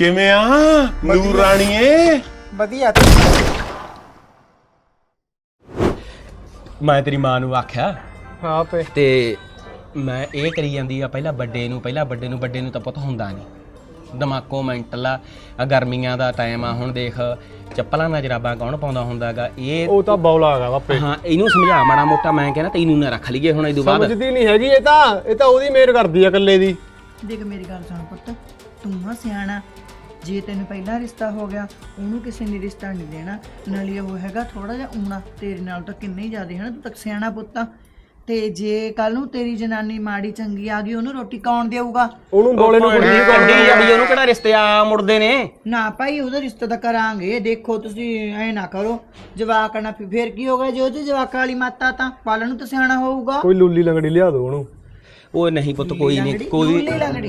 ਕਿਵੇਂ ਆ? ਨੂਰ ਰਾਣੀਏ? ਵਧੀਆ। ਮੈਂ ਤੇਰੀ ਮਾਂ ਨੂੰ ਆਖਿਆ ਹਾਂ ਪੇ ਤੇ ਮੈਂ ਇਹ ਕਰੀ ਜਾਂਦੀ ਆ ਪਹਿਲਾਂ ਵੱਡੇ ਨੂੰ ਪਹਿਲਾਂ ਵੱਡੇ ਨੂੰ ਵੱਡੇ ਨੂੰ ਤਾਂ ਪੁੱਤ ਹੁੰਦਾ ਨਹੀਂ ਦਿਮਾਗੋਂ ਮੈਂਟਲ ਆ ਗਰਮੀਆਂ ਦਾ ਟਾਈਮ ਆ ਹੁਣ ਦੇਖ ਚੱਪਲਾਂ ਨਾਲ ਜਰਾਬਾਂ ਕੌਣ ਪਾਉਂਦਾ ਹੁੰਦਾਗਾ ਇਹ ਉਹ ਤਾਂ ਬੌਲਾ ਹੈਗਾ ਬਾਪੇ। ਹਾਂ ਇਹਨੂੰ ਸਮਝਾ ਮਾੜਾ ਮੋਟਾ ਮੈਂ ਕਹਿੰਦਾ ਤੈਨੂੰ ਨਾ ਰੱਖ ਲਈਏ ਹੁਣ ਇਹਦੋਂ ਬਾਅਦ। ਸਮਝਦੀ ਨਹੀਂ ਹੈਗੀ ਇਹ ਤਾਂ ਇਹ ਤਾਂ ਉਹਦੀ ਮੇਰ ਕਰਦੀ ਆ ਇਕੱਲੇ ਦੀ। ਦੇਖ ਮੇਰੀ ਗੱਲ ਸੁਣ ਪੁੱਤ। ਤੂੰ ਆ ਸਿਆਣਾ। ਜੇ ਤੈਨੂੰ ਪਹਿਲਾਂ ਰਿਸ਼ਤਾ ਹੋ ਗਿਆ ਉਹਨੂੰ ਕਿਸੇ ਨੇ ਰਿਸ਼ਤਾ ਨਹੀਂ ਦੇਣਾ। ਨਾਲੇ ਉਹ ਹੈਗਾ ਥੋੜਾ ਜਿਹਾ ਊਣਾ ਤੇਰੇ ਨਾਲ ਤਾਂ ਕਿੰਨੇ ਹੀ ਜ਼ਿਆਦੇ ਹੈ ਨਾ ਤੂੰ ਤਾਂ ਸਿਆਣਾ ਪੁੱਤ ਆ। ਤੇ ਜੇ ਕੱਲ ਨੂੰ ਤੇਰੀ ਜਨਾਨੀ ਮਾੜੀ ਚੰਗੀ ਆ ਗਈ ਉਹਨੂੰ ਰੋਟੀ ਕੌਣ ਦੇਊਗਾ? ਉਹਨੂੰ ਬੋਲੇ ਨੂੰ ਕੁੜੀ ਨੂੰ ਕੰਡੀ ਜਾਂਦੀ ਉਹਨੂੰ ਕਿਹੜਾ ਰਿਸ਼ਤੇ ਆ ਮੁੜਦੇ ਨੇ? ਨਾ ਭਾਈ ਉਹਦਾ ਰਿਸ਼ਤਾ ਤਾਂ ਕਰਾਂਗੇ। ਦੇਖੋ ਤੁਸੀਂ ਐ ਨਾ ਕਰੋ। ਜਵਾਕ ਨਾ ਫਿਰ- ਫਿਰ ਕੀ ਹੋਗਾ ਜੇ ਜਵਾਕਾਂ ਵਾਲੀ ਮਾਤਾ ਤਾਂ ਪਾਲਣ ਨੂੰ ਤਾਂ ਸਿਆਣਾ ਹੋਊਗਾ। ਕੋਈ ਲੂਲੀ ਲੰਗੜੀ ਲਿਆ ਦੋ ਉਹਨੂੰ। ਉਹ ਨਹੀਂ ਪੁੱਤ ਕੋਈ ਨਹੀਂ ਕੋਈ ਲੰਗੜੀ।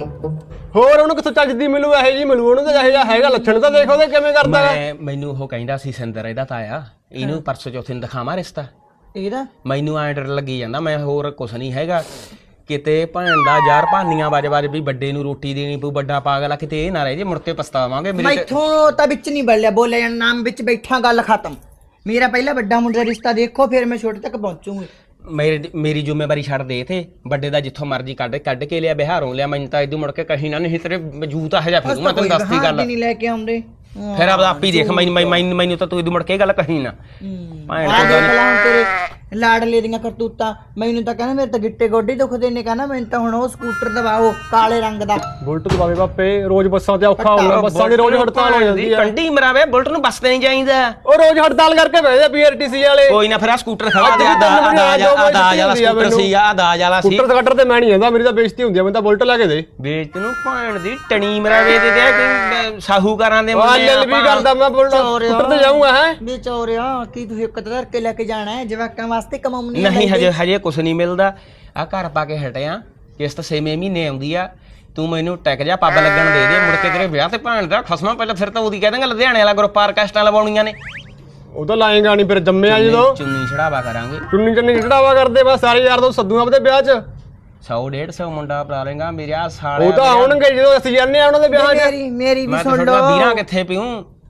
ਹੋਰ ਉਹਨੂੰ ਕਿੱਥੋਂ ਚੱਜਦੀ ਮਿਲੂ ਇਹੋ ਜੀ ਮਿਲੂ ਉਹਨੂੰ ਤਾਂ ਜਿਹੋ ਜਿਹਾ ਹੈਗਾ ਲੱਛਣ ਤਾਂ ਦੇਖੋ ਉਹਦੇ ਕਿਵੇਂ ਕਰਦਾ ਹੈ ਮੈਂ ਮੈਨੂੰ ਉਹ ਕਹਿੰਦਾ ਸੀ ਸਿੰਦਰ ਇਹਦਾ ਤਾਇਆ ਇਹਨੂੰ ਪਰਸੋਂ ਚੌਥੇ ਨੂੰ ਦਿਖਾਵਾਂ ਰਿਸ਼ਤਾ। ਇਹਦਾ? ਮੈਨੂੰ ਐਂ ਡਰ ਲੱਗੀ ਜਾਂਦਾ ਮੈਂ ਹੋਰ ਕੁਛ ਨਹੀਂ ਹੈਗਾ। ਕਿਤੇ ਭੈਣ ਦਾ ਯਾਰ ਭਾਨੀਆਂ ਵੱਜ ਵੱਜ ਵੀ ਵੱਡੇ ਨੂੰ ਰੋਟੀ ਦੇਣੀ ਪਊ ਵੱਡਾ ਪਾਗਲ ਆ ਕਿਤੇ ਇਹ ਨਾ ਰਹਿ ਜੇ ਮੁੜ ਕੇ ਪਛਤਾਵਾਂਗੇ ਮੇਰੇ ਤੇ- ਮੈਥੋਂ ਤਾਂ ਵਿੱਚ ਨਹੀਂ ਬੋਲਿਆ ਬੋਲਿਆ ਜਾਣਾ ਨਾਮ ਵਿੱਚ ਬੈਠਾ ਗੱਲ ਖਤਮ। ਮੇਰਾ ਪਹਿਲਾ ਵੱਡਾ ਮੁੰਡਾ ਰਿਸ਼ਤਾ ਦੇਖੋ ਫਿਰ ਮੈਂ ਛੋਟੇ ਤੱਕ ਪਹੁੰਚੂਗੀ। ਮੇਰੇ ਮੇਰੀ ਜ਼ਿੰਮੇਵਾਰੀ ਛੱਡ ਦੇ ਤੇ ਵੱਡੇ ਦਾ ਜਿੱਥੋਂ ਮਰਜ਼ੀ ਕੱਢ ਕੱਢ ਕੇ ਲਿਆ ਬਿਹਾਰੋਂ ਲਿਆ ਮੈਨੂੰ ਤਾਂ ਇਦੋਂ ਮੁੜ ਕੇ ਕਹੀ ਨਾ ਨਹੀਂ ਤੇਰੇ ਮੌਜੂਦ ਆ ਹਜਾ ਫਿਰ ਮੈਂ ਤੈਨੂੰ ਦੱਸਦੀ ਗੱਲ ਨਹੀਂ ਲੈ ਕੇ ਆਉਂਦੇ। ਫਿਰ ਆਪ ਆਪ ਹੀ ਦੇਖ ਮੈਨੂੰ ਮੈਨੂੰ ਮੈਨੂੰ ਤਾਂ ਤੂੰ ਇਦੋਂ ਮੁੜ ਕੇ ਇਹ ਗੱਲ ਕਹੀ ਨਾ। ਹੂੰ। ਭੈਣ ਆਹ ਚੋਦ ਦੇਖ ਲਾ ਹੁਣ ਤੇਰੇ ਲਾਡਲੇ ਦੀਆਂ ਕਰਤੂਤਾਂ। ਮੈਨੂੰ ਤਾਂ ਕਹਿੰਦਾ ਮੇਰੇ ਤਾਂ ਗਿੱਟੇ ਗੋਡੇ ਦੁਖਦੇ ਨੇ ਕਹਿੰਦਾ ਮੈਨੂੰ ਤਾਂ ਹੁਣ ਉਹ ਸਕੂਟਰ ਦਵਾਓ ਕਾਲੇ ਰੰਗ ਦਾ। ਬੁਲਟ ਦਬਾਵੇ ਬਾਪੇ ਰੋਜ਼ ਬੱਸਾਂ ਤੇ ਔਖਾ ਹੁੰਦਾ ਬੱਸਾਂ ਦੀ ਰੋਜ਼ ਹੜਤਾਲ ਹੋ ਜਾਂਦੀ ਹੈ ਕੰਡੀ ਮਰਾਵੇ ਬੁਲਟ ਨੂੰ ਬੱਸ ਤੇ ਨਹੀਂ ਜਾਈਦਾ। ਉਹ ਰੋਜ਼ ਹੜਤਾਲ ਕਰਕੇ ਬਹਿਦੇ ਪੀਆਰਟੀਸੀ ਵਾਲੇ। ਕੋਈ ਨਾ ਫਿਰ ਆ ਸਕੂਟਰ ਖੜਾ ਦੇ ਆ ਦਾਜ ਆ, ਆ ਦਾਜ ਵਾਲਾ ਆ ਸਕੂਟਰ। ਸੀ ਆ ਦਾਜ ਵਾਲਾ ਸੀ। ਸਕੂਟਰ ਸਕਟਰ ਤੇ ਮੈਂ ਨਹੀਂ ਜਾਂਦਾ ਮੇਰੀ ਤਾਂ ਬੇਇੱਜ਼ਤੀ ਹੁੰਦੀ ਆ ਮੈਨੂੰ ਤਾਂ ਬੁਲਟ ਲੈ ਕੇ ਦੇ। ਵੇਚ ਨੂੰ ਭੈਣ ਦੀ ਟਣੀ ਮਰਾਵੇ ਦੇ ਦੇ ਕਿ ਸਾਹੂਕਾਰਾਂ ਦੇ ਮੁੰਡੇ ਐਲ ਵੀ ਕਰਦਾ ਮੈਂ ਬੁਲਟ ਸਕੂਟਰ ਤੇ ਜਾਊਂਗਾ ਹੈ? ਵਿਚੋਰਿਆ ਕੀ ਤੂੰ ਇੱਕ ਧਰ ਕੇ ਲੈ ਕੇ ਜਾਣਾ ਹੈ? ਜਵਾਕਾਂ ਵਾਸਤੇ ਕਮਾਉਣੀ ਨਹੀਂ ਹਜੇ ਹਜੇ ਕੁਛ ਨਹੀਂ ਮਿਲਦਾ। ਆ ਘਰ ਪਾ ਕੇ ਹਟਿਆ ਕਿਸ਼ਤ 6 ਮਹੀਨੇ ਆਉਂਦੀ ਆ। ਤੂੰ ਮੈਨੂੰ ਟੈਕ ਜਾ ਪੱਬ ਲੱਗਣ ਦੇ ਦੇ। ਮੁੜ ਕੇ ਤੇਰੇ ਵਿਆਹ ਤੇ ਭੈਣ ਦਾ ਖਸਮਾ ਪਹਿਲਾਂ ਫਿਰ ਤਾਂ ਉਹਦੀ ਕਹਿ ਦਾਂਗਾ ਲੁਧਿਆਣੇ ਵਾਲਾ ਗਰੁੱਪ ਆਰਕੈਸਟਰਾ ਲਵਾਉਣੀਆਂ ਨੇ। ਉਹ ਤਾਂ ਲਾਏਗਾ ਨਹੀਂ ਫਿਰ ਜੰਮਿਆ ਜਦੋਂ। ਚੁੰਨੀ ਚੜਾਵਾ ਕਰਾਂਗੇ। ਚੁੰਨੀ ਚੰਨੀ ਚੜਾਵਾ ਕਰਦੇ ਬਸ ਸਾਰੇ ਯਾਰ ਤੋਂ ਸੱਦੂ ਆਪਦੇ ਵਿਆਹ 'ਚ। 100 150 ਮੁੰਡਾ ਪਾ ਲੇਗਾ ਮੇਰੇ ਆ ਸਾਲੇ ਉਹ ਤਾਂ ਆਉਣਗੇ ਜਦੋਂ ਅਸੀਂ ਜਾਂਦੇ ਆ ਉਹਨਾਂ ਦੇ ਵਿਆਹਾਂ 'ਚ ਮੇਰੀ ਮੇਰੀ ਵੀ ਮੈਂ ਤਾਂ ਸੁਣ ਤੁਹਾਡਾ ਲਓ। ਵੀਰਾਂ ਕਿੱਥੇ ਪਿਉ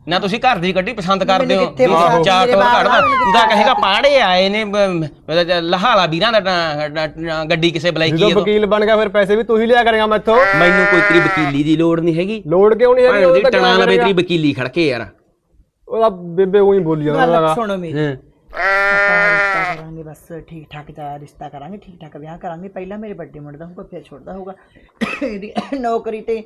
ਨਾ ਤੁਸੀਂ ਘਰ ਦੀ ਗੱਡੀ ਪਸੰਦ ਕਰਦੇ ਹੋ। ਕਿੱਥੇ ਪਸੰਦ, ਚਾਰ ਮੇਰੇ ਬਾਪ ਤੂੰ ਤਾਂ ਕਹੇਗਾ ਪਾੜੇ ਆਏ ਨੇ ਬ- ਬ- ਲਹਾਲਾ ਵੀਰਾਂ ਦਾ ਟ- ਟ- ਟ- ਗੱਡੀ ਕਿਸੇ ਬਲਾਈ ਜਦੋਂ ਕੀ ਵਕੀਲ ਬਣ ਗਿਆ ਫਿਰ ਪੈਸੇ ਵੀ ਤੂੰ ਹੀ ਲਿਆ ਕਰੇਗਾ ਮੈਥੋਂ। ਮੈਨੂੰ ਕੋਈ ਤੇਰੀ ਵਕੀਲੀ ਦੀ ਲੋੜ ਨਹੀਂ ਹੈਗੀ। ਲੋੜ ਕਿਉਂ ਨਹੀਂ ਹੈਗੀ? ਉਹ ਤਾਂ ਟਣਾ ਲਵੇ? ਤੇਰੀ ਵਕੀਲੀ ਖੜਕੇ ਯਾਰ। ਉਹਦਾ ਬੇਬੇ ਉਹੀ ਬੋਲੀ ਜਾਂਦਾ ਗੱਲ ਹੈਗਾ ਸੁਣੋ ਮੇਰੀ। ਆਪਾਂ ਕਰਾਂਗੇ ਬਸ ਠੀਕ ਠਾਕ ਦਾ ਰਿਸ਼ਤਾ ਕਰਾਂਗੇ ਠੀਕ ਠਾਕ ਵਿਆਹ ਕਰਾਂਗੇ। ਪਹਿਲਾਂ ਮੇਰੇ ਵੱਡੇ ਮੁੰਡੇ ਦਾ ਹੋਊਗਾ ਫਿਰ ਛੋਟਾ ਹੋਊਗਾ। ਇਹਦੀ ਨੌਕਰੀ ਤੇ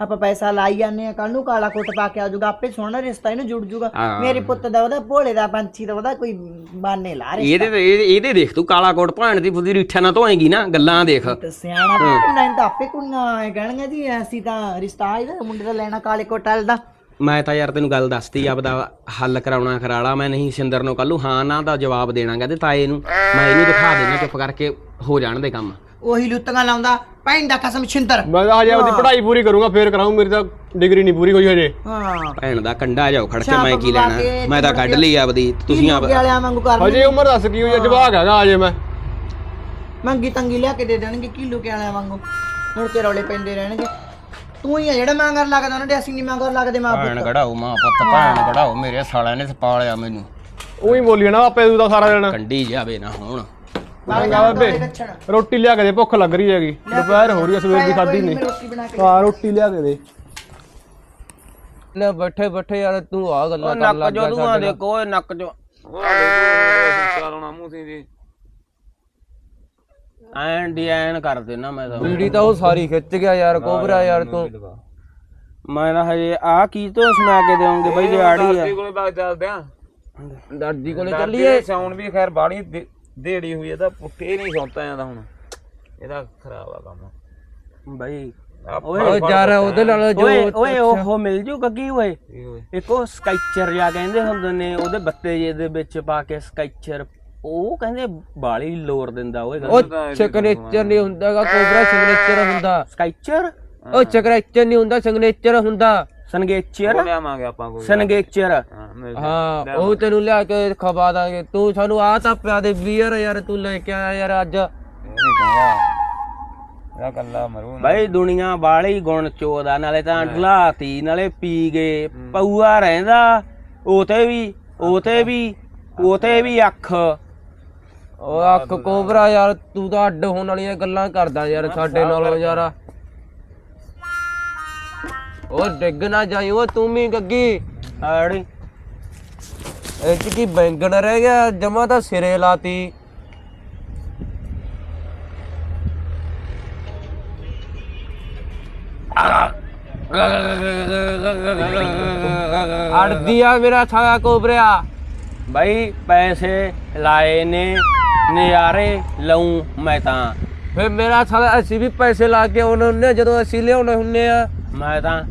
ਆਪਾਂ ਪੈਸਾ ਲਾਈ ਜਾਂਦੇ ਆ ਕੱਲ ਨੂੰ ਕਾਲਾ ਕੋਟ ਪਾ ਕੇ ਆ ਜਾਊਗਾ ਆਪੇ ਸੋਹਣਾ ਰਿਸ਼ਤਾ ਇਹਨੂੰ ਜੁੜ ਜੂਗਾ। ਮੇਰੇ ਪੁੱਤ ਦਾ ਉਹਦਾ ਭੋਲੇ ਦਾ ਪੰਛੀ ਦਾ ਉਹਦਾ ਕੋਈ ਬਾਨੇ ਲਾ ਰਿਹਾ ਇਹਦੇ ਤੇ- ਇਹਦੇ ਇਹਦੇ ਦੇਖ ਤੂੰ ਕਾਲਾ ਕੋਟ ਭੈਣ ਦੀ ਫੁੱਦੀ ਰੀਠਾ ਨਾ ਧੋਏਗੀ ਨਾ ਗੱਲਾਂ ਦੇਖ। ਤੇ ਸਿਆਣਾ ਪਿੰਡਾਂ ਤਾਂ ਆਪੇ ਕੁੜੀਆਂ ਕਹਿਣਗੀਆਂ ਜੀ ਅਸੀਂ ਤਾਂ ਰਿਸ਼ਤਾ ਇਹਦਾ ਮੁੰਡੇ ਦਾ ਲੈਣਾ ਕਾਲੇ ਕੋਟ ਵਾਲੇ ਦਾ। ਮੈਂ ਤਾਂ ਯਾਰ ਤੈਨੂੰ ਗੱਲ ਦੱਸਤੀ ਆਪਦਾ ਹੱਲ ਕਰਾਉਣਾ ਕਰਾਲਾ ਮੈਂ ਨਹੀਂ ਸਿੰਦਰ ਨੂੰ ਕੱਲੂ ਹਾਂ ਨਾ ਦਾ ਜਵਾਬ ਦੇਣਾਗਾ ਤੇ ਤਾਏ ਨੂੰ। ਮੈਂ ਇਹਨੂੰ ਦਿਖਾ ਦੇਣਾ ਚੁੱਪ ਕਰਕੇ ਹੋ ਜਾਣ ਦੇ ਕੰਮ। ਉਹੀ ਲੁੱਤੀਆਂ ਲਾਉਂਦਾ ਭੈਣ ਦਾ ਕਸਮ ਛਿੰਦਰ। ਮੈਂ ਤਾਂ ਹਜੇ ਆਪਦੀ ਪੜ੍ਹਾਈ ਪੂਰੀ ਕਰੂੰਗਾ ਫੇਰ ਕਰਾਉਂ ਮੇਰੀ ਤਾਂ ਡਿਗਰੀ ਨਹੀਂ ਪੂਰੀ ਹੋਈ ਹਜੇ। ਹਾਂ। ਭੈਣ ਦਾ ਕੰਡਾ ਜਾਓ ਖੜ ਕੇ ਮੈਂ ਕੀ ਲੈਣਾ? ਮੈਂ ਤਾਂ ਕੱਢ ਲਈ ਆਪਦੀ ਤੁਸੀਂ ਆਪ ਮੁੰਡੇ ਵਾਲਿਆਂ ਵਾਂਗੂ ਕਰ ਹਜੇ ਉਮਰ ਦੱਸ ਕੀ ਹੋਈ ਆ ਜਵਾਕ ਹੈਗਾ ਹਜੇ ਮੈਂ। ਮੰਗੀ ਤੰਗੀ ਲਿਆ ਕੇ ਦੇ ਦੇਣਗੇ ਕਿਲੋ ਕੇ ਵਾਲਿਆਂ ਵਾਂਗੂ। ਮੁੜ ਕੇ ਰੌਲੇ ਪੈਂਦੇ ਰਹਿਣਗੇ। ਤੂੰ ਹੀ ਆ ਜਿਹੜਾ ਮੰਗਰ ਲੱਗਦਾ ਉਹਨਾਂ ਦੇ ਅਸੀਂ ਨਹੀਂ ਮੰਗਰ ਲੱਗਦੇ ਮਾਂ ਭੈਣ ਕਢਾਓ ਮਾਂ ਪੁੱਤ ਭੈਣ ਕਢਾਓ ਮੇਰੇ ਸਾਲਿਆਂ ਨੇ ਪਾਲਿਆ ਮੈਨੂੰ। ਉਹੀ ਬੋਲੀ ਨਾ ਆਪੇ ਤੂੰ ਤਾਂ ਸਾਰਾ ਦਿਨ। ਕੰਡੀ ਜਾਵੇ ਨਾ ਹੁਣ। ਬਾਬੇ ਰੋਟੀ ਲਿਆ ਕੇ ਦੇ ਭੁੱਖ ਲੱਗ ਰਹੀ ਹੈਗੀ। ਦੁਪਹਿਰ ਹੋ ਰਹੀ ਹੈ ਸਵੇਰ ਦੀ ਖਾਧੀ ਨਹੀਂ। ਰੋਟੀ ਬਣਾ ਕੇ ਹਾਂ ਰੋਟੀ ਲਿਆ ਕੇ ਦੇ। ਲੈ ਬੈਠੇ ਬੈਠੇ ਯਾਰ ਤੂੰ ਆ ਗੱਲਾਂ ਕਰ ਨੱਕ ਲੱਗ ਜੋ ਤੂੰ ਆ ਦੇਖੋ ਓਏ ਨੱਕ ਜੋ। ਐਂ ਡਿਜ਼ਾਈਨ ਕਰ ਦੇਣਾ ਮੈਂ ਤਾਂ। ਬੀੜੀ ਤਾਂ ਉਹ ਸਾਰੀ ਖਿੱਚ ਗਿਆ ਯਾਰ ਕੋਬਰਾ ਯਾਰ ਤੂੰ। ਮੈਂ ਨਾ ਹਜੇ ਆ ਕੀ ਤੋਂ ਸੁਣਾ ਕੇ ਦੇਵਾਂਗੇ ਬਈ ਦਿਹਾੜੀ ਆ। ਕੋਲੇ ਬਾਗ ਚੱਲਦੇ ਆ। ਦਰਜੀ ਕੋਲੇ ਚੱਲੀਏ। ਸਾਉਣ ਵੀ ਖੈਰ ਬਾੜੀ ਦੇੜੀ ਹੋਈ ਇਹਦਾ ਪੁੱਠੇ ਨਹੀਂ ਸੌਂਤਾ ਜਾਂਦਾ ਹੁਣ। ਇਹਦਾ ਖਰਾਬ ਆ ਕੰਮ। ਬਈ ਓਏ। ਯਾਰ ਉਹਦੇ ਨਾਲ ਜੋ ਓਏ ਉਹ ਮਿਲ ਜੂਗਾ ਕੀ ਓਏ ਇੱਕ ਉਹ ਸਕੈਚਰ ਜਾਂ ਕਹਿੰਦੇ ਹੁੰਦੇ ਨੇ ਉਹਦੇ ਬੱਤੇ ਜੇ ਦੇ ਵਿੱਚ ਪਾ ਕੇ ਸਕੈਚਰ ਉਹ ਕਹਿੰਦੇ ਬਾਲੀ ਲੋਰ ਦਿੰਦਾ ਓਏ ਉਹ ਸਿਗਨੇਚਰ ਨਹੀਂ ਹੁੰਦਾਗਾ ਕੋਬਰਾ ਸਿਗਨੇਚਰ ਹੁੰਦਾ। ਸਕੈਚਰ ਉਹ ਸਿਗਨੇਚਰ ਨਹੀਂ ਹੁੰਦਾ ਸਿਗਨੇਚਰ ਹੁੰਦਾ। ਸੰਗੇਚਰ ਲਿਆਵਾਂਗੇ ਆਪਾਂ ਕੋਈ। ਸੰਗੇਚਰ ਹਾਂ ਉਹ ਤੈਨੂੰ ਲਿਆ ਕੇ ਖਵਾ ਦਾਂਗੇ। ਤੂੰ ਸਾਨੂੰ ਆ ਤਾਂ ਪਿਆ ਦੇ ਬੀਅਰ ਯਾਰ ਤੂੰ ਲੈ ਕੇ ਆਇਆ ਯਾਰ ਅੱਜ। ਇਹ ਇਹਦਾ ਕੱਲਾ ਮਰੂ ਨਾ। ਬਾਈ ਦੁਨੀਆ ਬਾਲੀ ਗੁਣ ਚੋਦਾ ਨਾਲੇ ਤਾਂ ਢਲਾਤੀ ਨਾਲੇ ਪੀ ਗਏ। ਪਊਆ ਰਹਿੰਦਾ ਉਹ ਤੇ ਵੀ ਉਹ ਤੇ ਵੀ ਉਹ ਤੇ ਵੀ ਅੱਖ। ਉਹ ਅੱਖ ਕੋਬਰਾ ਯਾਰ ਤੂੰ ਤਾਂ ਅੱਡ ਹੋਣ ਵਾਲੀਆਂ ਗੱਲਾਂ ਕਰਦਾ ਯਾਰ ਸਾਡੇ ਨਾਲੋਂ ਯਾਰ। ਉਹ ਡਿੱਗ ਨਾ ਜਾਈ ਉਹ ਤੂੰ ਵੀ ਗੱਗੀ। ਆੜੀ। ਇਹ ਚ ਕੀ ਬੈਂਗਣ ਰਹਿ ਗਿਆ? ਜਮਾ ਤਾਂ ਸਿਰੇ ਲਾਤੀ। ਅੜਦੀ ਆ ਮੇਰਾ ਸਾਲਾ ਕੋਬਰਿਆ ਬਾਈ ਪੈਸੇ ਲਾਏ ਨੇ। ਨਜ਼ਾਰੇ ਲਊ ਮੈਂ ਤਾਂ। ਫੇ ਮੇਰਾ ਸਾਲਾ ਅਸੀਂ ਵੀ ਪੈਸੇ ਲਾ ਕੇ ਆਉਣੇ ਹੁੰਦੇ ਆ ਜਦੋਂ ਅਸੀਂ ਲਿਆਉਣੇ ਹੁੰਦੇ ਆ। ਮੈਂ ਤਾਂ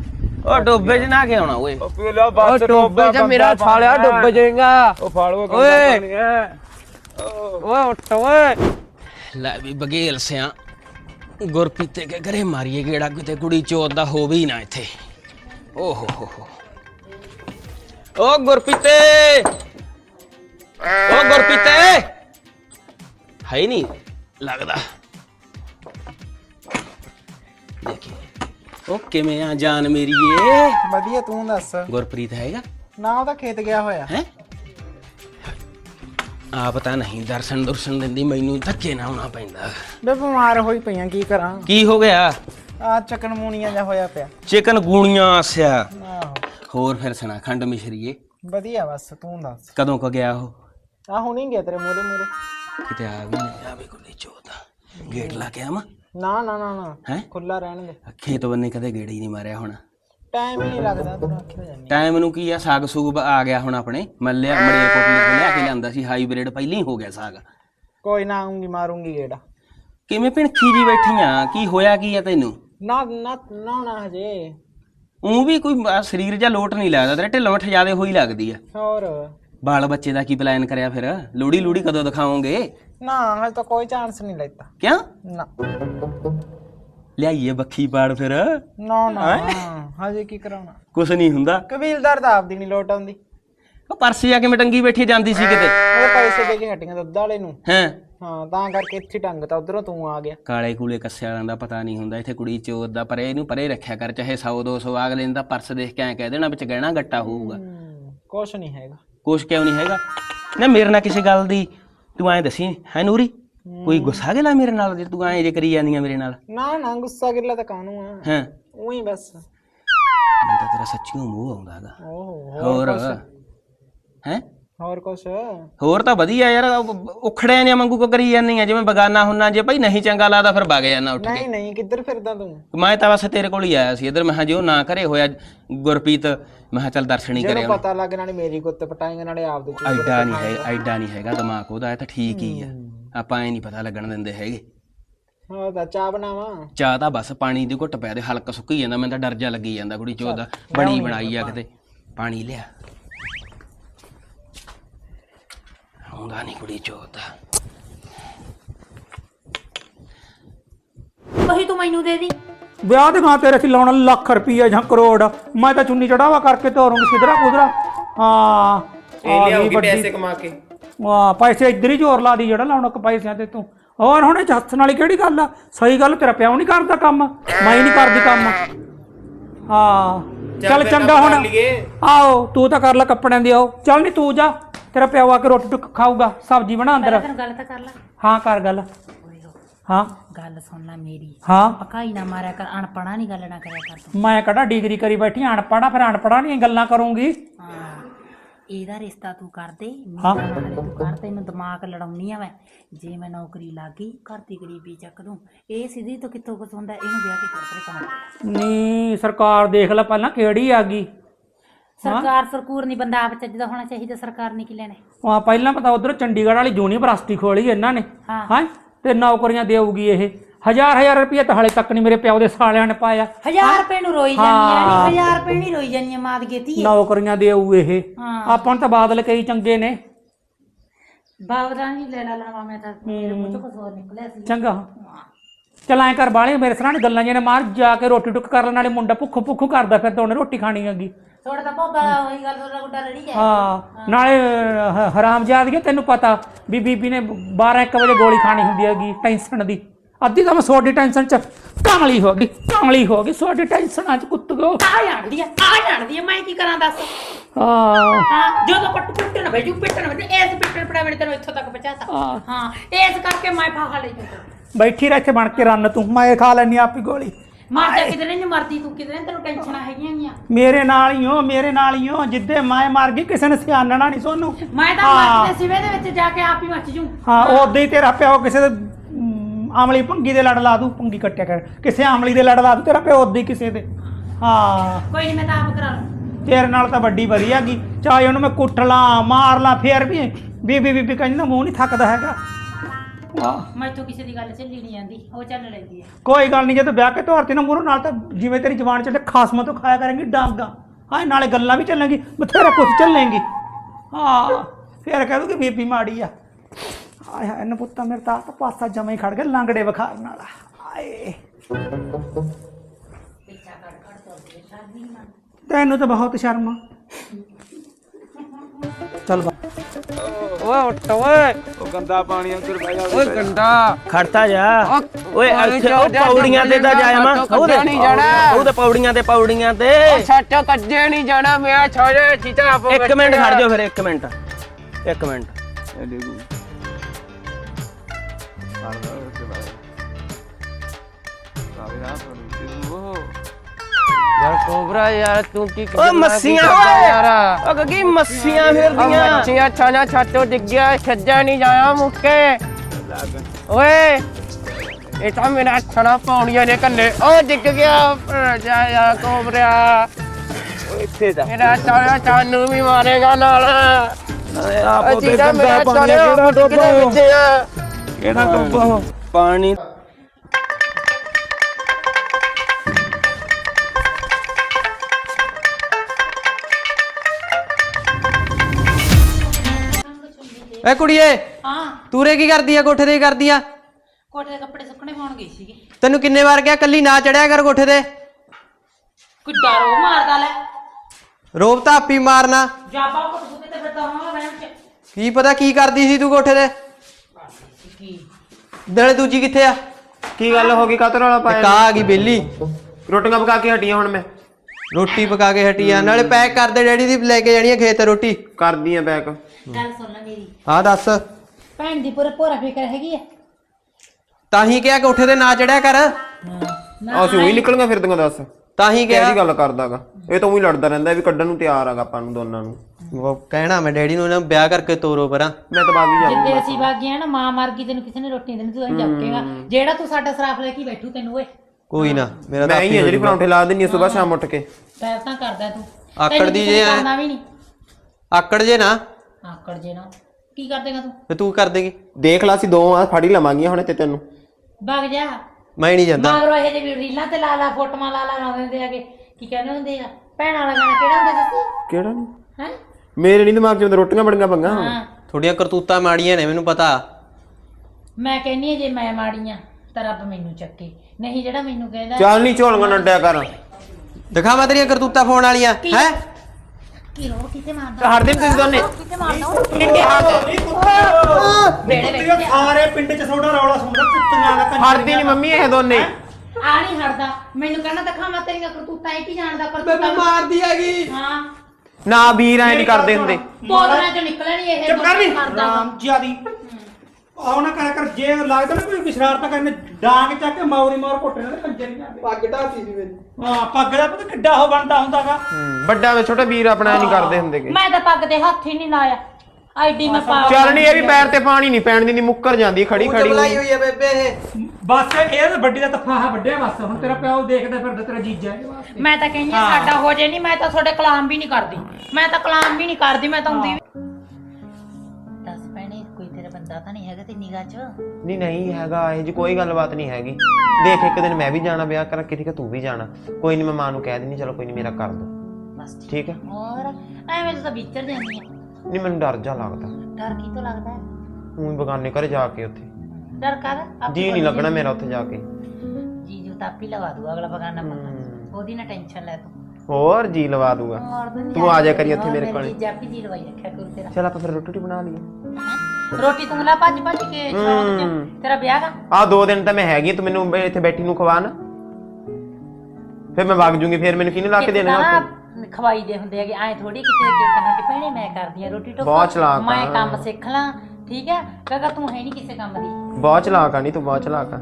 ਉਹ ਡੋਬੇ 'ਚ ਨਾ ਕੇ ਆਉਣਾ ਓਏ। ਉਹ ਪੀ ਲਓ ਉਹ ਬਸ ਡੁੱਬ ਜਾ ਮੇਰਾ ਸਾਲਿਆ ਡੁੱਬ ਜਾਏਗਾ। ਉਹ ਫਾਲੋ ਓਏ। ਹੈ ਓਏ ਉੱਠ ਓਏ। ਲੈ ਵੀ ਬਗੇਲ ਸਿਆ। ਗੁਰਪੀਤੇ ਕੇ ਘਰੇ ਮਾਰੀਏ ਗੇੜਾ ਕਿਤੇ ਕੁੜੀ ਚੋਦ ਦਾ ਹੋਵੇ ਹੀ ਨਾ ਇੱਥੇ। ਓ ਹੋ ਹੋ ਹੋ। ਓ ਗੁਰਪੀਤੇ ਓ ਗੁਰਪੀਤੇ ਹੈ ਹੀ ਨਹੀਂ ਲੱਗਦਾ ਦੇਖੀ ਓ ਕਿਵੇਂ ਆ ਜਾਨ ਮੇਰੀਏ ਵਧੀਆ ਤੂੰ ਦੱਸ ਗੁਰਪ੍ਰੀਤ ਹੈਗਾ ਨਾ ਉਹਦਾ ਖੇਤ ਗਿਆ ਹੋਇਆ ਹੈ ਆ ਪਤਾ ਨਹੀਂ ਦਰਸ਼ਨ ਦੁਰਸ਼ਨ ਦਿੰਦੀ ਮੈਨੂੰ ਧੱਕੇ ਨਾ ਆਉਣਾ ਪੈਂਦਾ ਬੇ ਬਿਮਾਰ ਹੋਈ ਪਈਆਂ ਕੀ ਕਰਾਂ ਕੀ ਹੋ ਗਿਆ ਆ ਚਕਨ ਮੂਨੀਆਂ ਜਾ ਹੋਇਆ ਪਿਆ ਚਿਕਨ ਗੂਣੀਆਂ ਆਸਿਆ ਆਹੋ ਹੋਰ ਫਿਰ ਸੁਣਾ ਖੰਡ ਮਿਸ਼ਰੀਏ ਵਧੀਆ ਬਸ ਤੂੰ ਦੱਸ ਕਦੋਂ ਕ ਗਿਆ ਉਹ ਆ ਹੁਣੀ ਗਿਆ ਤੇਰੇ ਮੂਰੇ ਮੂਰੇ ਕਿਤੇ ਆ ਵੀ ਨਹੀਂ। ਆਵੇ ਕੋਈ ਚੋਦਾ ਗੇਟ ਲਾ ਕੇ ਆਵਾਂ? ਨਾ ਨਾ ਨਾ ਨਾ। ਹੈ? ਖੁੱਲਾ ਰਹਿਣ ਦੇ ਖੇਤ ਬੰਨੇ ਕਦੇ ਗੇੜ ਹੀ ਨਹੀਂ ਮਾਰਿਆ ਹੁਣ। ਟਾਈਮ ਹੀ ਨਹੀਂ ਲੱਗਦਾ ਤੂੰ ਆਖੀ ਹੋ ਜਾਂਦੀ। ਟਾਈਮ ਨੂੰ ਕੀ ਆ? ਸਾਗ ਸੂਗ ਆ ਗਿਆ ਹੁਣ ਆਪਣੇ। ਮੱਲਿਆ ਮੜੀਆ ਕੋਟਲੇ ਤੋਂ ਲਿਆ ਕੇ ਲਿਆਂਦਾ ਸੀ। ਹਾਈਬ੍ਰਿਡ ਪਹਿਲਾਂ ਹੀ ਹੋ ਗਿਆ ਸਾਗ। ਕੋਈ ਨਾ ਆਉਂਗੀ ਮਾਰੂੰਗੀ ਗੇੜਾ। ਕਿਵੇਂ ਭਿਣਖੀ ਜੀ ਬੈਠੀਆਂ? ਕੀ ਹੋਇਆ ਕੀ ਆ ਤੈਨੂੰ? ਨਾ ਨਾ ਨਾ ਨਾ ਹਜੇ। ਉਹ ਵੀ ਕੋਈ ਸਰੀਰ ਜਾਂ ਲੋਟ ਨਹੀਂ ਲੱਗਦਾ ਤੇਰੇ ਢਿੱਲੋਂ ਮਠ ਜਿਆਦੇ ਹੋਈ ਲੱਗਦੀ ਆ। ਹੋਰ? ਬਾਲ ਬੱਚੇ ਦਾ ਕੀ ਪਲਾਨ ਕਰਿਆ ਫਿਰ? ਲੋੜੀ ਲੋੜੀ ਕਦੋਂ ਦਿਖਾਓਗੇ? ਨਾ ਹਜੇ ਤਾਂ ਕੋਈ ਚਾਂਸ ਨਹੀਂ ਲੈਤਾ। ਕਿਉਂ? ਨਾ। ਲਿਆਈਏ ਬੱਖੀ ਪਾੜ ਫਿਰ। ਨਾ ਨਾ ਹਜੇ ਕੀ ਕਰਾਉਣਾ? ਕੁਛ ਨਹੀਂ ਹੁੰਦਾ। ਕਬੀਲਦਾਰ ਤਾਂ ਆਪਦੀ ਨਹੀਂ ਲੋਟ ਆਉਂਦੀ। ਉਹ ਪਰਸ ਜਾ ਕੇ ਮਟੰਗੀ ਬੈਠੀ ਜਾਂਦੀ ਸੀ ਕਿਤੇ? ਉਹਦੇ ਪੈਸੇ ਦੇ ਕੇ ਹਟੀਆਂ ਦੁੱਧ ਵਾਲੇ ਨੂੰ। ਹੈਂ? ਹਾਂ ਤਾਂ ਕਰਕੇ ਇੱਥੇ ਟੰਗ ਤਾ ਉਧਰੋਂ ਤੂੰ ਆ ਗਿਆ। ਕਾਲੇ ਕੂਲੇ ਕੱਸੇ ਵਾਲਿਆਂ ਦਾ ਪਤਾ ਨਹੀਂ ਹੁੰਦਾ। ਇੱਥੇ ਕੁੜੀ ਚੋਰ ਦਾ ਪਰੇ ਇਹਨੂੰ ਪਰੇ ਰੱਖਿਆ ਕਰ ਚਾਹੇ 100 200 ਅਗਲੇ ਤਾਂ ਪਰਸ ਦੇਖ ਕੇ ਐ ਕਹਿ ਦੇਣਾ ਵਿੱਚ ਗਹਿਣਾ ਗੱਟਾ ਹੋਊਗਾ। ਕੁਛ ਨਹੀਂ ਹੈਗਾ। ਕੁਛ ਕਿਉਂ ਨਹੀਂ ਹੈਗਾ? ਨਾ ਮੇਰੇ ਨਾਲ ਕਿਸੇ ਗੱਲ ਦੀ ਤੂੰ ਐਂ ਦੱਸੀ ਹੈ ਨੂਰੀ? ਕੋਈ ਗੁੱਸਾ ਗਿਲਾ ਮੇਰੇ ਨਾਲ ਜੇ ਤੂੰ ਐਂ ਜੇ ਕਰੀ ਜਾਂਦੀਆਂ ਮੇਰੇ ਨਾਲ? ਨਾ ਨਾ ਗੁੱਸਾ ਗਿੱਲਾ ਤਾਂ ਕਾਹਨੂੰ ਆ? ਹਾਂ। ਉਹੀ ਬਸ। ਮੈਨੂੰ ਤਾਂ ਤੇਰਾ ਸੱਚੀਓ ਮੂੰਹ ਆਉਂਦਾ ਹੈਗਾ। ਓਹੋ ਹੋਰ ਹੈ? ਹੋਰ ਕੁਛ? ਹੋਰ ਤਾਂ ਵਧੀਆ ਯਾਰ ਉਖੜਿਆਂ ਨੇ ਵਾਂਗੂ ਕੋ ਕਰੀ ਜਾਂਦੀਆਂ ਜਿਵੇਂ ਬਗਾਨਾ ਹੁੰਨਾ ਜੇ ਭਾਈ ਨਹੀਂ ਚੰਗਾ ਲੱਗਦਾ ਫਿਰ ਵਗ ਜਾਣਾ ਉੱਠ ਕੇ। ਨਹੀਂ ਨਹੀਂ ਕਿੱਧਰ ਫਿਰਦਾ ਤੂੰ? ਮੈਂ ਤਾਂ ਬਸ ਤੇਰੇ ਕੋਲ ਹੀ ਆਇਆ ਸੀ ਇਧਰ ਮੈਂ ਕਿਹਾ ਜੇ ਉਹ ਨਾ ਕਰੇ ਹੋਇਆ ਗੁਰਪ੍ਰੀਤ ਮੈਂ ਕਿਹਾ ਚੱਲ ਦਰਸ਼ਨ ਹੀ ਕਰੇ ਜਦੋਂ ਪਤਾ ਲੱਗ ਨਾਲੇ ਮੇਰੀ ਗੁੱਤ ਪਟਾਏਗਾ ਨਾਲੇ ਆਪ ਦੇ ਐਡਾ ਨਹੀਂ ਹੈ ਐਡਾ ਨਹੀਂ ਹੈਗਾ ਦਿਮਾਗ ਉਹਦਾ ਇਹ ਤਾਂ ਠੀਕ ਹੀ ਆ। ਆਪਾਂ ਐ ਨਹੀਂ ਪਤਾ ਲੱਗਣ ਦਿੰਦੇ ਹੈਗੇ। ਹਾਂ ਤਾਂ ਚਾਹ ਬਣਾਵਾ? ਚਾਹ ਤਾਂ ਬਸ ਪਾਣੀ ਦੀ ਘੁੱਟ ਪਿਆ ਦੇ ਹਲਕਾ ਸੁੱਕੀ ਜਾਂਦਾ ਮੈਨੂੰ ਤਾਂ ਡਰ ਜਾ ਲੱਗੀ ਜਾਂਦਾ ਕੁੜੀ ਚੋਦ ਬਣੀ ਬਣਾਈ ਆ ਕਿਤੇ। ਪਾਣੀ ਲਿਆ। ਆਉਂਦਾ ਨਹੀਂ ਕੁੜੀ ਦਾ। ਵਹੀ ਤੂੰ ਮੈਨੂੰ ਦੇ ਦੀ। ਵਿਆਹ ਦੇ ਗਾਂ ਤੇਰੇ ਸੀ ਲਾਉਣਾ ਲੱਖ ਰੁਪਈਆ ਜਾਂ ਕਰੋੜ। ਮੈਂ ਤਾਂ ਚੁੰਨੀ ਚੜਾਵਾ ਕਰਕੇ ਤੋਰੂੰਗੀ ਸਿਧਰਾ ਕੁਦਰਾ ਹਾਂ ਇਹ ਲਿਆਉਗੀ ਪੈਸੇ ਕਮਾ ਕੇ। ਵਾਹ ਪੈਸੇ ਇੱਧਰ ਹੀ ਜ਼ੋਰ ਲਾ ਦੀ ਜਿਹੜਾ ਲਾਉਣਾ ਕ ਪੈਸਿਆਂ ਤੇ ਤੂੰ। ਹੋਰ ਹੁਣ ਇਹ 'ਚ ਹੱਥ ਵਾਲੀ ਕਿਹੜੀ ਗੱਲ ਆ? ਸਹੀ ਗੱਲ ਤੇਰਾ ਪਿਓ ਨਹੀਂ ਕਰਦਾ ਕੰਮ। ਮੈਂ ਨਹੀਂ ਕਰਦੀ ਕੰਮ। ਹਾਂ ਚੱਲ ਚੰਗਾ ਹੁਣ। ਆਓ ਤੂੰ ਤਾਂ ਕਰ ਲੈ ਕੱਪੜਿਆਂ ਦੀ ਆਓ। ਚੱਲ ਨਹੀਂ ਤੂੰ ਜਾ। ਤੇਰਾ ਪਿਓ ਆ ਕੇ ਰੋਟੀ ਟੁੱਕ ਖਾਊਗਾ ਸਬਜ਼ੀ ਬਣਾ ਅੰਦਰ। ਤੈਨੂੰ ਗੱਲ ਤਾਂ ਕਰ ਲੈ। ਹਾਂ ਕਰ ਗੱਲ। ਹਾਂ। ਗੱਲ ਸੁਣ ਲੈ ਮੇਰੀ। ਹਾਂ। ਪਕਾਈ ਨਾ ਮਾਰਿਆ ਕਰ ਅਣਪੜਾ ਨਹੀਂ ਗੱਲ ਨਾ ਕਰਿਆ ਕਰ ਤੂੰ। ਮੈਂ ਕਿਹੜਾ ਡਿਗਰੀ ਕਰੀ ਬੈਠੀ ਅਨਪੜਾ ਫਿਰ ਅਨਪੜਾ ਨਹੀਂ ਗੱਲਾਂ ਕਰੂੰਗੀ। ਹਾਂ। ਇਹਦਾ ਰਿਸ਼ਤਾ ਤੂੰ ਕਰ ਦੇ ਹਾਂ। ਮੇਰਾ ਨਾਲੇ ਤੂੰ ਕਰ ਤੈਨੂੰ ਦਿਮਾਗ ਲੜਾਉਣੀ ਆ ਮੈਂ। ਜੇ ਮੈਂ ਨੌਕਰੀ ਲੱਗ ਗਈ ਘਰ ਦੀ ਗਰੀਬੀ ਚੱਕ ਦੂੰ। ਇਹ ਸਿੱਧੀ ਤੋਂ ਕਿੱਥੋਂ ਕੁਛ ਹੁੰਦਾ ਇਹਨੂੰ ਵਿਆਹ ਕੇ ਕਰ ਤੇਰੇ ਕੰਮ। ਨੀ ਸਰਕਾਰ ਦੇਖ ਲੈ ਪਹਿਲਾਂ ਕਿਹੜੀ ਆ ਗਈ। ਸਰਕਾਰ ਸਰਕੂਰ ਨਹੀਂ ਬੰਦਾ ਆਪ ਚੱਜਦਾ ਹੋਣਾ ਚਾਹੀਦਾ ਸਰਕਾਰ ਨੇ ਕੀ ਲੈਣੇ? ਆ ਪਹਿਲਾਂ ਪਤਾ ਉਧਰ ਚੰਡੀਗੜ੍ਹ ਵਾਲੀ ਯੂਨੀਵਰਸਿਟੀ ਖੋਲੀ ਇਹਨਾਂ ਨੇ। ਹਾਂ। ਹਾਂ ਤੇ ਨੌਕਰੀਆਂ ਦੇਊਗੀ ਇਹ। ਹਜ਼ਾਰ ਹਜ਼ਾਰ ਰੁਪਏ ਤਾਂ ਹਲੇ ਤੱਕ ਨਹੀਂ ਮੇਰੇ ਪਿਓ ਦੇ ਸਾਲਿਆਂ ਨੇ ਪਾਇਆ। ਹਜ਼ਾਰ ਰੁਪਏ ਨੂੰ ਰੋਈ ਜਾਂਦੀ ਆ ਨਹੀਂ ਹਜ਼ਾਰ ਰੁਪਏ ਨਹੀਂ ਰੋਈ ਜਾਂਦੀ ਮਾਦ ਗੇਤੀ ਨੌਕਰੀਆਂ ਦੇਊ ਇਹ। ਹਾਂ। ਆਪਾਂ ਨੂੰ ਤਾਂ ਬਾਦਲ ਕਈ ਚੰਗੇ ਨੇ। ਬਾਬਰਾ ਨਹੀਂ ਲੈ ਲਾ ਲਾਵਾ ਮੈਂ ਤਾਂ ਮੇਰੇ ਮੂੰਹ ਚੋਂ ਕੁਛ ਹੋਰ ਨਿਕਲਿਆ ਸੀ। ਚੰਗਾ। ਚਲ ਕਰ ਬਾਲੇ ਮੇਰੇ ਸਰਾਂ ਗੱਲਾਂ ਜਿਹਨੇ ਮਾਰ ਜਾ ਕੇ ਰੋਟੀ ਟੁੱਕ ਕਰ ਲੈਣ ਵਾਲੇ ਮੁੰਡਾ ਭੁੱਖ ਭੁੱਖ ਕਰਦਾ ਫਿਰ ਤਾਂ ਉਹਨੇ ਰੋਟੀ ਖਾਣੀ ਹੈਗੀ। ਥੋੜਾ ਤਾਂ ਭੋਗਾ ਉਹੀ ਗੱਲ ਥੋੜਾ ਗੁੱਡਾ ਲੜੀ ਜਾਏ। ਹਾਂ ਨਾਲੇ ਹਰਾਮ ਜਾਦਗੇ ਤੈਨੂੰ ਪਤਾ ਵੀ ਬੀਬੀ ਨੇ 12 1 ਵਜੇ ਗੋਲੀ ਖਾਣੀ ਹੁੰਦੀ ਹੈਗੀ ਟੈਨਸ਼ਨ ਦੀ। ਅੱਧੀ ਤਾਂ ਮੈਂ ਤੁਹਾਡੀ ਟੈਨਸ਼ਨ ਚ। ਕਾਮਲੀ ਹੋ ਗਈ ਕਾਮਲੀ ਹੋ ਗਈ ਤੁਹਾਡੀ ਟੈਨਸ਼ਨਾਂ ਚ ਕੁੱਤ ਗੋ ਆ ਜਾਣਦੀ ਆ ਆ ਜਾਣਦੀ ਆ ਮੈਂ ਕੀ ਕਰਾਂ ਦੱਸ? ਹਾਂ। ਹਾਂ ਜਦੋਂ ਪੱਟ ਪੁੱਟਣ ਭੇਜੂ ਪਿੱਟਣ ਭੇਜੂ ਇਸ ਪਿੱਟਣ ਪੜਾ ਮੈਨੂੰ ਤੈਨੂੰ ਇੱਥੋਂ ਤੱਕ ਪਹੁੰਚਾਤਾ। ਹਾਂ। ਇਸ ਕਰਕੇ ਮੈਂ ਫਾਹਾ ਲਈ ਤੂੰ ਬੈਠੀ ਰਹਿ ਇੱਥੇ ਬਣ ਕੇ ਰੰਨ ਤੂੰ ਮੈਂ ਖਾ ਲੈਣੀ ਆਪੀ ਗੋਲੀ। ਮਰ ਜਾ ਕਿਧਰੇ ਨਹੀਂ ਮਰਦੀ ਤੂੰ ਕਿਧਰੇ ਤੈਨੂੰ ਟੈਨਸ਼ਨਾਂ ਹੈਗੀਆਂ ਗੀਆਂ। ਮੇਰੇ ਨਾਲ ਹੀ ਹੋ ਮੇਰੇ ਨਾਲ ਹੀ ਹੋ ਜਿੱਦੇ ਮੈਂ ਮਰ ਗਈ ਕਿਸੇ ਨੇ ਸਿਆਣਨਾ ਨਹੀਂ ਸੋਨੂੰ। ਮੈਂ ਤਾਂ ਹਾਂ। ਮੱਚ ਦੇ ਸਿਵੇ ਦੇ ਵਿੱਚ ਜਾ ਕੇ ਆਪ ਹੀ ਮੱਚ ਜੂ। ਹਾਂ ਉਦੋਂ ਹੀ ਤੇਰਾ ਪਿਓ ਕਿਸੇ ਦੇ ਆਮਲੀ ਭੰਗੀ ਦੇ ਲੜ ਲਾ ਦੂ ਭੰਗੀ ਕੱਟਿਆ ਕਰ। ਕਿਸੇ ਆਮਲੀ ਦੇ ਲੜ ਲਾ ਦੂ ਤੇਰਾ ਪਿਓ ਉਦੋਂ ਹੀ ਕਿਸੇ ਦੇ। ਹਾਂ। ਕੋਈ ਨਹੀਂ ਮੈਂ ਤਾਂ ਆਪ ਕਰਾ ਲੂੰ। ਤੇਰੇ ਨਾਲ ਤਾਂ ਵੱਡੀ ਵਧੀਆ ਗਈ ਚਾਹੇ ਉਹਨੂੰ ਮੈਂ ਕੁੱਟ ਲਾਂ ਮਾਰ ਲਾਂ ਫੇਰ ਵੀ ਬੀਬੀ ਬੀਬੀ ਕਹਿੰਦੀ ਨਾ ਮੂੰਹ ਨਹੀਂ ਥੱਕਦਾ ਹੈਗਾ। ਵਾਹ ਮੈਂ ਤੋਂ ਕਿਸੇ ਦੀ ਗੱਲ ਚੱਲੀ ਨਹੀਂ ਜਾਂਦੀ ਉਹ ਚੱਲ ਲੈਂਦੀ ਹੈ। ਕੋਈ ਗੱਲ ਨਹੀਂ ਜੇ ਤੂੰ ਵਿਆਹ ਕੇ ਤੋਰਤੀ ਨਾ ਮੂੰਹ ਨਾਲ ਤਾਂ ਜਿਵੇਂ ਤੇਰੀ ਜ਼ਬਾਨ ਚੱਲੇ ਖਾਸਮਾ ਤੋਂ ਖਾਇਆ ਕਰਾਂਗੀ ਡਾਂਗਾ। ਹਾਂ ਨਾਲੇ ਗੱਲਾਂ ਵੀ ਚੱਲਾਂਗੀ ਬਥੇਰਾ ਕੁਝ ਚੱਲੇਂਗੀ। ਹਾਂ ਫੇਰ ਕਹਿ ਦੂਗੀ ਬੀਬੀ ਮਾੜੀ ਆ। ਹਾਏ ਹਾਏ ਇਹਨੂੰ ਪੁੱਤਾਂ ਮੇਰੇ ਤਾਂ ਤਾਂ ਪਾਸਾ ਜਮਾ ਹੀ ਖੜ ਗਿਆ ਲੰਗੜੇ ਵਿਖਾਰਨ ਵਾਲਾ। ਹਾਏ। ਤੈਨੂੰ ਤਾਂ ਬਹੁਤ ਸ਼ਰਮ ਆ। ਚੱਲ ਬਾ ਓਏ ਉੱਠ ਓਏ। ਉਹ ਗੰਦਾ ਪਾਣੀ ਅੰਦਰ ਬਹਿ ਜਾ। ਓਏ ਗੰਦਾ। ਖੜਤਾ ਜਾ। ਓਏ ਇੱਥੇ ਉਹ ਜਾ, ਪੌੜੀਆਂ ਤੇ ਤਾਂ ਜਾ, ਜਾਇਆ ਮੈਂ। ਉਹਦੇ ਨਹੀਂ ਜਾਣਾ। ਉਹਦੇ ਪੌੜੀਆਂ ਤੇ ਪੌੜੀਆਂ ਤੇ। ਸੱਚ ਕੱਜੇ ਨਹੀਂ ਜਾਣਾ ਮੈਂ ਛੋੜੇ ਚੀਤਾ ਆਪੋ ਇੱਕ ਮਿੰਟ ਖੜ ਜਾਓ ਫਿਰ ਇੱਕ ਮਿੰਟ। ਇੱਕ ਮਿੰਟ। ਇਹ ਦੇਖੋ। ਜਾ ਯਾਰ ਥੋੜੀ ਉਹ ਯਾਰ ਕੋਬਰਾ ਯਾਰ ਤੂੰ ਕੀ ਓ ਮੱਸੀਆਂ ਓਏ ਓ ਗੱਗੀ ਮੱਸੀਆਂ ਆ ਫਿਰਦੀਆਂ ਮੱਛੀਆਂ ਛਾਣਾ ਛਾਤੋਂ ਡਿੱਗ ਗਿਆ ਛੱਜਾ ਨਹੀਂ ਜਾਇਆ ਮੁੱਕੇ ਓਏ ਇਹ ਤਾਂ ਮੇਰਾ ਛਣਾ ਪੌਣੀਆਂ ਨੇ ਕੰਨੇ ਓ ਡਿੱਗ ਗਿਆ ਭੈਣ ਜਾ ਯਾਰ ਕੋਬਰਾ ਇੱਥੇ ਜਾ ਮੇਰਾ ਛਾਣਾ ਚਾਨੂ ਵੀ ਮਾਰੇਗਾ ਨਾਲ ਆਪੋ ਤੇ ਅਜੀਦਾ ਗੰਦਾ ਮੇਰਾ ਪਾਣੀ ਛਾਣਾ ਕਿਹੜਾ ਡੋਬਾ ਵਿੱਚ ਆ ਕਿਹੜਾ ਡੋਬਾ ਪਾਣੀ ਏ ਕੁੜੀਏ ਹਾਂ। ਤੂਰੇ ਕੀ ਕਰਦੀ ਆ ਕੋਠੇ ਤੇ ਕੀ ਕਰਦੀ ਆ? ਕੋਟੇ ਦੇ ਕੱਪੜੇ ਸੁੱਕਣੇ ਪਾਉਣ ਗਈ ਸੀਗੀ। ਤੈਨੂੰ ਕਿੰਨੇ ਵਾਰ ਕਿਹਾ ਕੱਲੀ ਨਾ ਚੜਿਆ ਕਰ ਕੋਠੇ ਤੇ? ਕੋਈ ਡਰੋ ਮਾਰਦਾ ਲੈ। ਰੋਬ ਤਾਂ ਆਪੀ ਮਾਰਨਾ। ਜਾਬਾ ਸੁੱਤੇ ਤੇ ਫਿਰਦਾ ਹਾਂ ਮੈਂ ਕੀ ਪਤਾ ਕੀ ਕਰਦੀ ਸੀ ਤੂੰ ਕੋਠੇ ਤੇ? ਕੀ ਨਾਲੇ ਦੂਜੀ ਕਿੱਥੇ ਆ? ਕੀ ਗੱਲ ਹੋ ਗਈ? ਕਾਤਰ ਵਾਲਾ ਪਾਇਆ? ਆ ਆ ਗਈ ਬੇਲੀ? ਰੋਟੀਆਂ ਪਕਾ ਕੇ ਹਟੀਆਂ ਹੁਣ ਮੈਂ। ਰੋਟੀ ਪਕਾ ਕੇ ਹਟੀ ਆ। ਨਾਲੇ ਪੈਕ ਕਰ ਦੇ ਡੈਡੀ ਦੀ ਲੈ ਕੇ ਜਾਣੀ ਆ ਖੇਤ ਰੋਟੀ। ਕਰਦੀ ਆ ਬੈਕ ਗੱਲ ਸੁਣ ਲੈ ਮੇਰੀ। ਹਾਂ ਦੱਸ। ਭੈਣ ਦੀ ਪੂਰਾ ਪੂਰਾ ਫਿਕਰ ਹੈਗੀ ਆ। ਤਾਂ ਹੀ ਕਿਹਾ ਕੋਠੇ ਤੇ ਨਾ ਚੜਿਆ ਕਰ। ਸੀ ਉਹੀ ਨਿਕਲੀਆਂ ਫਿਰਦੀਆਂ ਦੱਸ। ਤਾਂ ਹੀ ਕਿਹਾ। ਕਿਹੜੀ ਗੱਲ ਕਰਦਾਗਾ? ਇਹ ਤਾਂ ਉਹੀ ਲੜਦਾ ਰਹਿੰਦਾ ਵੀ ਕੱਢਣ ਨੂੰ ਤਿਆਰ ਆਗਾ ਆਪਾਂ ਨੂੰ ਦੋਨਾਂ ਨੂੰ। ਉਹ ਕਹਿਣਾ ਮੈਂ ਡੈਡੀ ਨੂੰ ਇਹਨਾਂ ਨੂੰ ਵਿਆਹ ਕਰਕੇ ਤੋਰੋ ਪਰਾਂ। ਮੈਂ ਤਾਂ ਬਾਗੀ ਜਾਊਂਗਾ। ਜਿੱਦੇ ਅਸੀਂ ਭਾਗੀਆਂ ਨਾ ਮਾਂ ਮਰ ਗਈ ਤੈਨੂੰ ਕਿਸੇ ਨੇ ਰੋਟੀ ਨਹੀਂ ਦੇਣੀ ਤੂੰ ਐਂ ਜਾਪੇਗਾ ਜਿਹੜਾ ਤੂੰ ਸਾਡਾ ਸਰਾਫ ਲੈ ਕੇ ਬੈਠੂ ਤੈਨੂੰ ਓਏ। ਕੋਈ ਨਾ ਮੇਰਾ ਤਾਂ ਮੈਂ ਹੀ ਆ ਜਿਹੜੀ ਪਰੌਂਠੇ ਲਾ ਦਿੰਨੀ ਆ ਸਵੇਰ ਸ਼ਾਮ ਉੱਠ ਕੇ। ਪੈਰ ਤਾਂ ਕਰਦਾ ਤੂੰ। ਆਕੜ ਤੈਨੂੰ ਦੀ ਕਿਸੇ ਜੇ ਨੇ ਐਂ। ਕਰਨਾ ਵੀ ਨਹੀਂ। ਆਕੜ ਜੇ ਨਾ। ਆਕੜ ਜੇ ਨਾ। ਕੀ ਕਰ ਦੇਗਾ ਤੂੰ? ਤੇ ਤੂੰ ਕਰ ਦੇਗੀ? ਦੇਖ ਲਾ ਸੀ ਦੋ ਆ ਫੜ ਹੀ ਲਵਾਂਗੀਆਂ ਹੁਣ ਤੇ ਤੈਨੂੰ। ਭੱਗ ਜਾ। ਮੈਂ ਨਹੀਂ ਜਾਂਦਾ। ਮਗਰੋਂ ਇਹ ਜਿਹੇ ਰੀਲਾਂ ਤੇ ਲਾ ਲਾ ਫੋਟੋਆਂ ਲਾ ਲਾ ਲਾ ਦਿੰਦੇ ਆਗੇ ਕੀ ਕਹਿੰਦੇ ਹੁੰਦੇ ਆ? ਭੈਣ ਵਾਲਾ ਗਾਣਾ ਕਿਹੜਾ ਹੁੰਦਾ ਸੀ? ਕਿਹੜਾ ਨਹੀਂ ਹੈ? ਮੇਰੇ ਨਹੀਂ ਦਿਮਾਗ 'ਚ ਆਉਂਦਾ ਰੋਟੀਆਂ ਬੜੀਆਂ ਪੰਗਾ। ਹਾਂ। ਥੋੜੀਆਂ ਕਰਤੂਤਾਂ ਮਾੜੀਆਂ ਨੇ ਮੈਨੂੰ ਪਤਾ। ਮੈਂ ਕਹਿੰਨੀ ਆ ਜੇ ਮੈਂ ਮਾੜੀਆਂ ਤਾਂ ਰੱਬ ਮੈਨੂੰ ਚੱਕੇ। ਨਹੀਂ ਜਿਹੜਾ ਮੈਨੂੰ ਕਹਿੰਦਾ ਚੱਲ ਨਹੀਂ ਝੋਲੀਆਂ ਨੰਡਿਆ ਕਰ। ਦਿਖਾਵਾਂ ਤੇਰੀਆਂ ਕਰਤੂਤਾਂ ਫੋਨ ਵਾਲੀਆਂ ਹੈ? ਕੀ ਰੋ ਕਿਤੇ ਮਾਰਦਾ? ਹਟ ਦੇ ਤੁਸੀਂ ਦੋਨੇ। ਕਿਤੇ। ਮਾਰਦਾ ਵਿੱਚ ਸਾਰੇ ਪਿੰਡ 'ਚ ਤੁਹਾਡਾ ਰੌਲਾ ਸੁਣਦਾ ਕੁੱਤਿਆਂ ਦਾ ਕੰਜਰ ਹਟਦੀ ਨਹੀਂ ਮੰਮੀ ਇਹ ਦੋਨੇ। ਆ ਨਹੀਂ ਹਟਦਾ। ਮੈਨੂੰ ਕਹਿੰਦਾ ਦਿਖਾਵਾਂ ਤੇਰੀਆਂ ਕਰਤੂਤਾਂ ਇਹ ਕੀ ਜਾਣਦਾ ਕਰਤੂਤਾਂ ਮਾਰਦੀ ਹੈਗੀ। ਹਾਂ। ਨਾ ਵੀਰ ਐ ਨਹੀਂ ਕਰਦੇ ਹੁੰਦੇ। ਬੋਤਲਾਂ ਚੋਂ ਨਿਕਲਿਆ ਨਹੀਂ ਇਹ ਚੁੱਪ ਕਰ ਵੀ। ਕਰਦਾ ਰਾਮ ਜਿਆਦੀ। ਆਉ ਨਾ ਕਰ ਕਰ ਜੇ ਲੱਗਦਾ ਨਾ ਕੋਈ ਵੀ ਸ਼ਰਾਰਤਾਂ ਕਰਨ ਡਾਂਗ ਚੱਕ ਕੇ ਮੌਰੀ ਮੌਰ ਘੁੱਟਣੇ ਨੇ ਕੰਜਰ ਨਹੀਂ ਜਾਂਦੇ। ਪੱਗ ਢਾਤੀ ਸੀ ਮੇਰੀ। ਹਾਂ ਪੱਗ ਦਾ ਪਤਾ ਕਿੱਡਾ ਉਹ ਬਣਦਾ ਹੁੰਦਾਗਾ। ਹੂੰ, ਵੱਡਾ ਵੇ ਛੋਟਾ ਵੀਰ ਆਪਣਾ ਐ ਨਹੀਂ ਕਰਦੇ ਹੁੰਦੇਗੇ ਮੈਂ ਤਾਂ ਪੱਗ ਤੇ ਹੱਥ ਹੀ ਨਹੀਂ ਲਾਇਆ। ਆਈਡੀ ਮੈਂ ਪਾ ਚੱਲ ਨਹੀਂ ਇਹ ਵੀ ਪੈਰ ਤੇ ਪਾਣੀ ਨਹੀਂ ਪੈਣ ਦਿੰਦੀ ਮੁੱਕਰ ਜਾਂਦੀ ਖੜੀ ਖੜੀ ਚਬਲਾਈ ਹੋਈ। ਹੈ ਬੇਬੇ ਇਹ। ਬਸ ਇਹ ਤਾਂ ਵੱਡੀ ਦਾ ਤਫਾਹਾ ਵੱਡਿਆ ਬਸ ਹੁਣ ਤੇਰਾ ਪਿਓ ਦੇਖਦਾ ਫਿਰਦਾ ਤੇਰਾ ਜੀਜਾ ਇਹਦੇ ਵਾਸਤੇ ਮੈਂ ਤਾਂ ਕਹਿੰਦੀ ਹਾਂ, ਸਾਡਾ ਹੋ ਜੇ ਨਹੀਂ ਮੈਂ ਤਾਂ ਤੁਹਾਡੇ ਕਲਾਮ ਵੀ ਨਹੀਂ ਕਰਦੀ। ਮੈਂ ਤਾਂ ਕਲਾਮ ਵੀ ਨਹੀਂ ਕਰਦੀ ਮੈਂ ਤਾਂ ਹੁੰਦੀ ਦੱਸ ਭੈਣੇ ਕੋਈ ਤੇਰਾ ਬੰਦਾ ਤਾਂ ਨਹੀਂ ਹੈਗਾ ਤੇ ਨਿਗਾਹ 'ਚ? ਨਹੀਂ ਨਹੀਂ ਹੈਗਾ ਇਹ ਜੀ ਕੋਈ ਗੱਲਬਾਤ ਨਹੀਂ ਹੈਗੀ। ਦੇਖ ਇੱਕ ਦਿਨ ਮੈਂ ਵੀ ਜਾਣਾ ਵਿਆਹ ਕਰਾਂ ਕਿ ਠੀਕ ਹੈ ਤੂੰ ਵੀ ਜਾਣਾ। ਕੋਈ ਨਹੀਂ ਮੈਂ ਮਾਂ ਨੂੰ ਕਹਿ ਦਿੰਦੀ ਚਲੋ ਕੋਈ ਨਹੀਂ ਮੇਰਾ ਕਰ ਦੋ। ਬਸ ਠੀਕ ਠੀਕ ਹੈ? ਹੋਰ ਐਵੇਂ ਤਾਂ ਵਿਚਰ ਜਾਂਦੀ ਆ। ਨਹੀਂ ਮੈਨੂੰ ਡਰ ਜਾ ਲੱਗਦਾ। ਡਰ ਕੀ ਤੋਂ ਲੱਗਦਾ? ਹੈ? ਹੁਣ ਬਗਾਨੇ ਘਰੇ ਜਾ ਕੇ ਉੱਥੇ। ਡਰ ਕਰ ਜੀ ਨਹੀਂ ਲੱਗਣਾ ਮੇਰਾ ਉੱਥੇ ਜਾ ਕੇ। ਜੀਜੂ ਤਾਂ ਆਪੀ ਲਵਾ ਦੂ ਅਗਲਾ ਬਗਾਨਾ ਪੱਕਾ ਉਹਦੀ ਨਾ ਟੈਨਸ਼ਨ ਲੈ ਤੂੰ। ਹੋਰ ਜੀ ਲਵਾ ਦੂਗਾ ਤੂੰ ਆ ਜਾ ਕਰੀ ਉੱਥੇ ਮੇਰੇ ਕੋਲ। ਜੀਜਾ ਆਪੀ ਜੀ ਲਵਾਈ ਰੱਖਿਆ ਕਰੂ ਤੇਰਾ। ਚਲ ਆਪਾਂ ਫਿਰ ਰੋਟੀ ਬਣਾ ਲਈਏ। ਰੋਟੀ ਤੂੰ ਲਾ ਭੱਜ ਭੱਜ ਕੇ ਤੇਰਾ ਵਿਆਹ ਦਾ। ਆ ਦੋ ਦਿਨ ਤਾਂ ਮੈਂ ਹੈਗੀ ਤੂੰ ਮੈਨੂੰ ਇੱਥੇ ਬੈਠੀ ਨੂੰ ਖਵਾ ਨਾ ਫਿਰ ਮੈਂ ਵਗ ਜੂੰਗੀ ਫਿਰ ਮੈਨੂੰ ਕਿਹਨੇ ਲਾ ਕੇ ਦੇਣਾ ਕਿੱਦਾਂ ਉੱਥੇ? ਨਾ ਖਵਾਈ ਦੇ ਹੁੰਦੇ ਹੈਗੇ ਐ ਥੋੜੀ ਕਿਤੇ ਕਹਾਂ ਕਿ ਭੈਣੇ ਮੈਂ ਕਰਦੀ ਆ ਰੋਟੀ ਟੁੱਕ ਬਹੁਤ ਚਲਾਕ ਆ। ਮੈਂ ਕੰਮ ਸਿੱਖ ਲਾਂ ਠੀਕ ਹੈ ਕਗਾ ਤੂੰ ਹੈ ਨਹੀਂ ਕਿਸੇ ਕੰਮ ਦੀ। ਬਹੁਤ ਚਲਾਕ ਆ ਨਹੀਂ ਤੂੰ ਬਹੁਤ ਚਲਾਕ ਆ।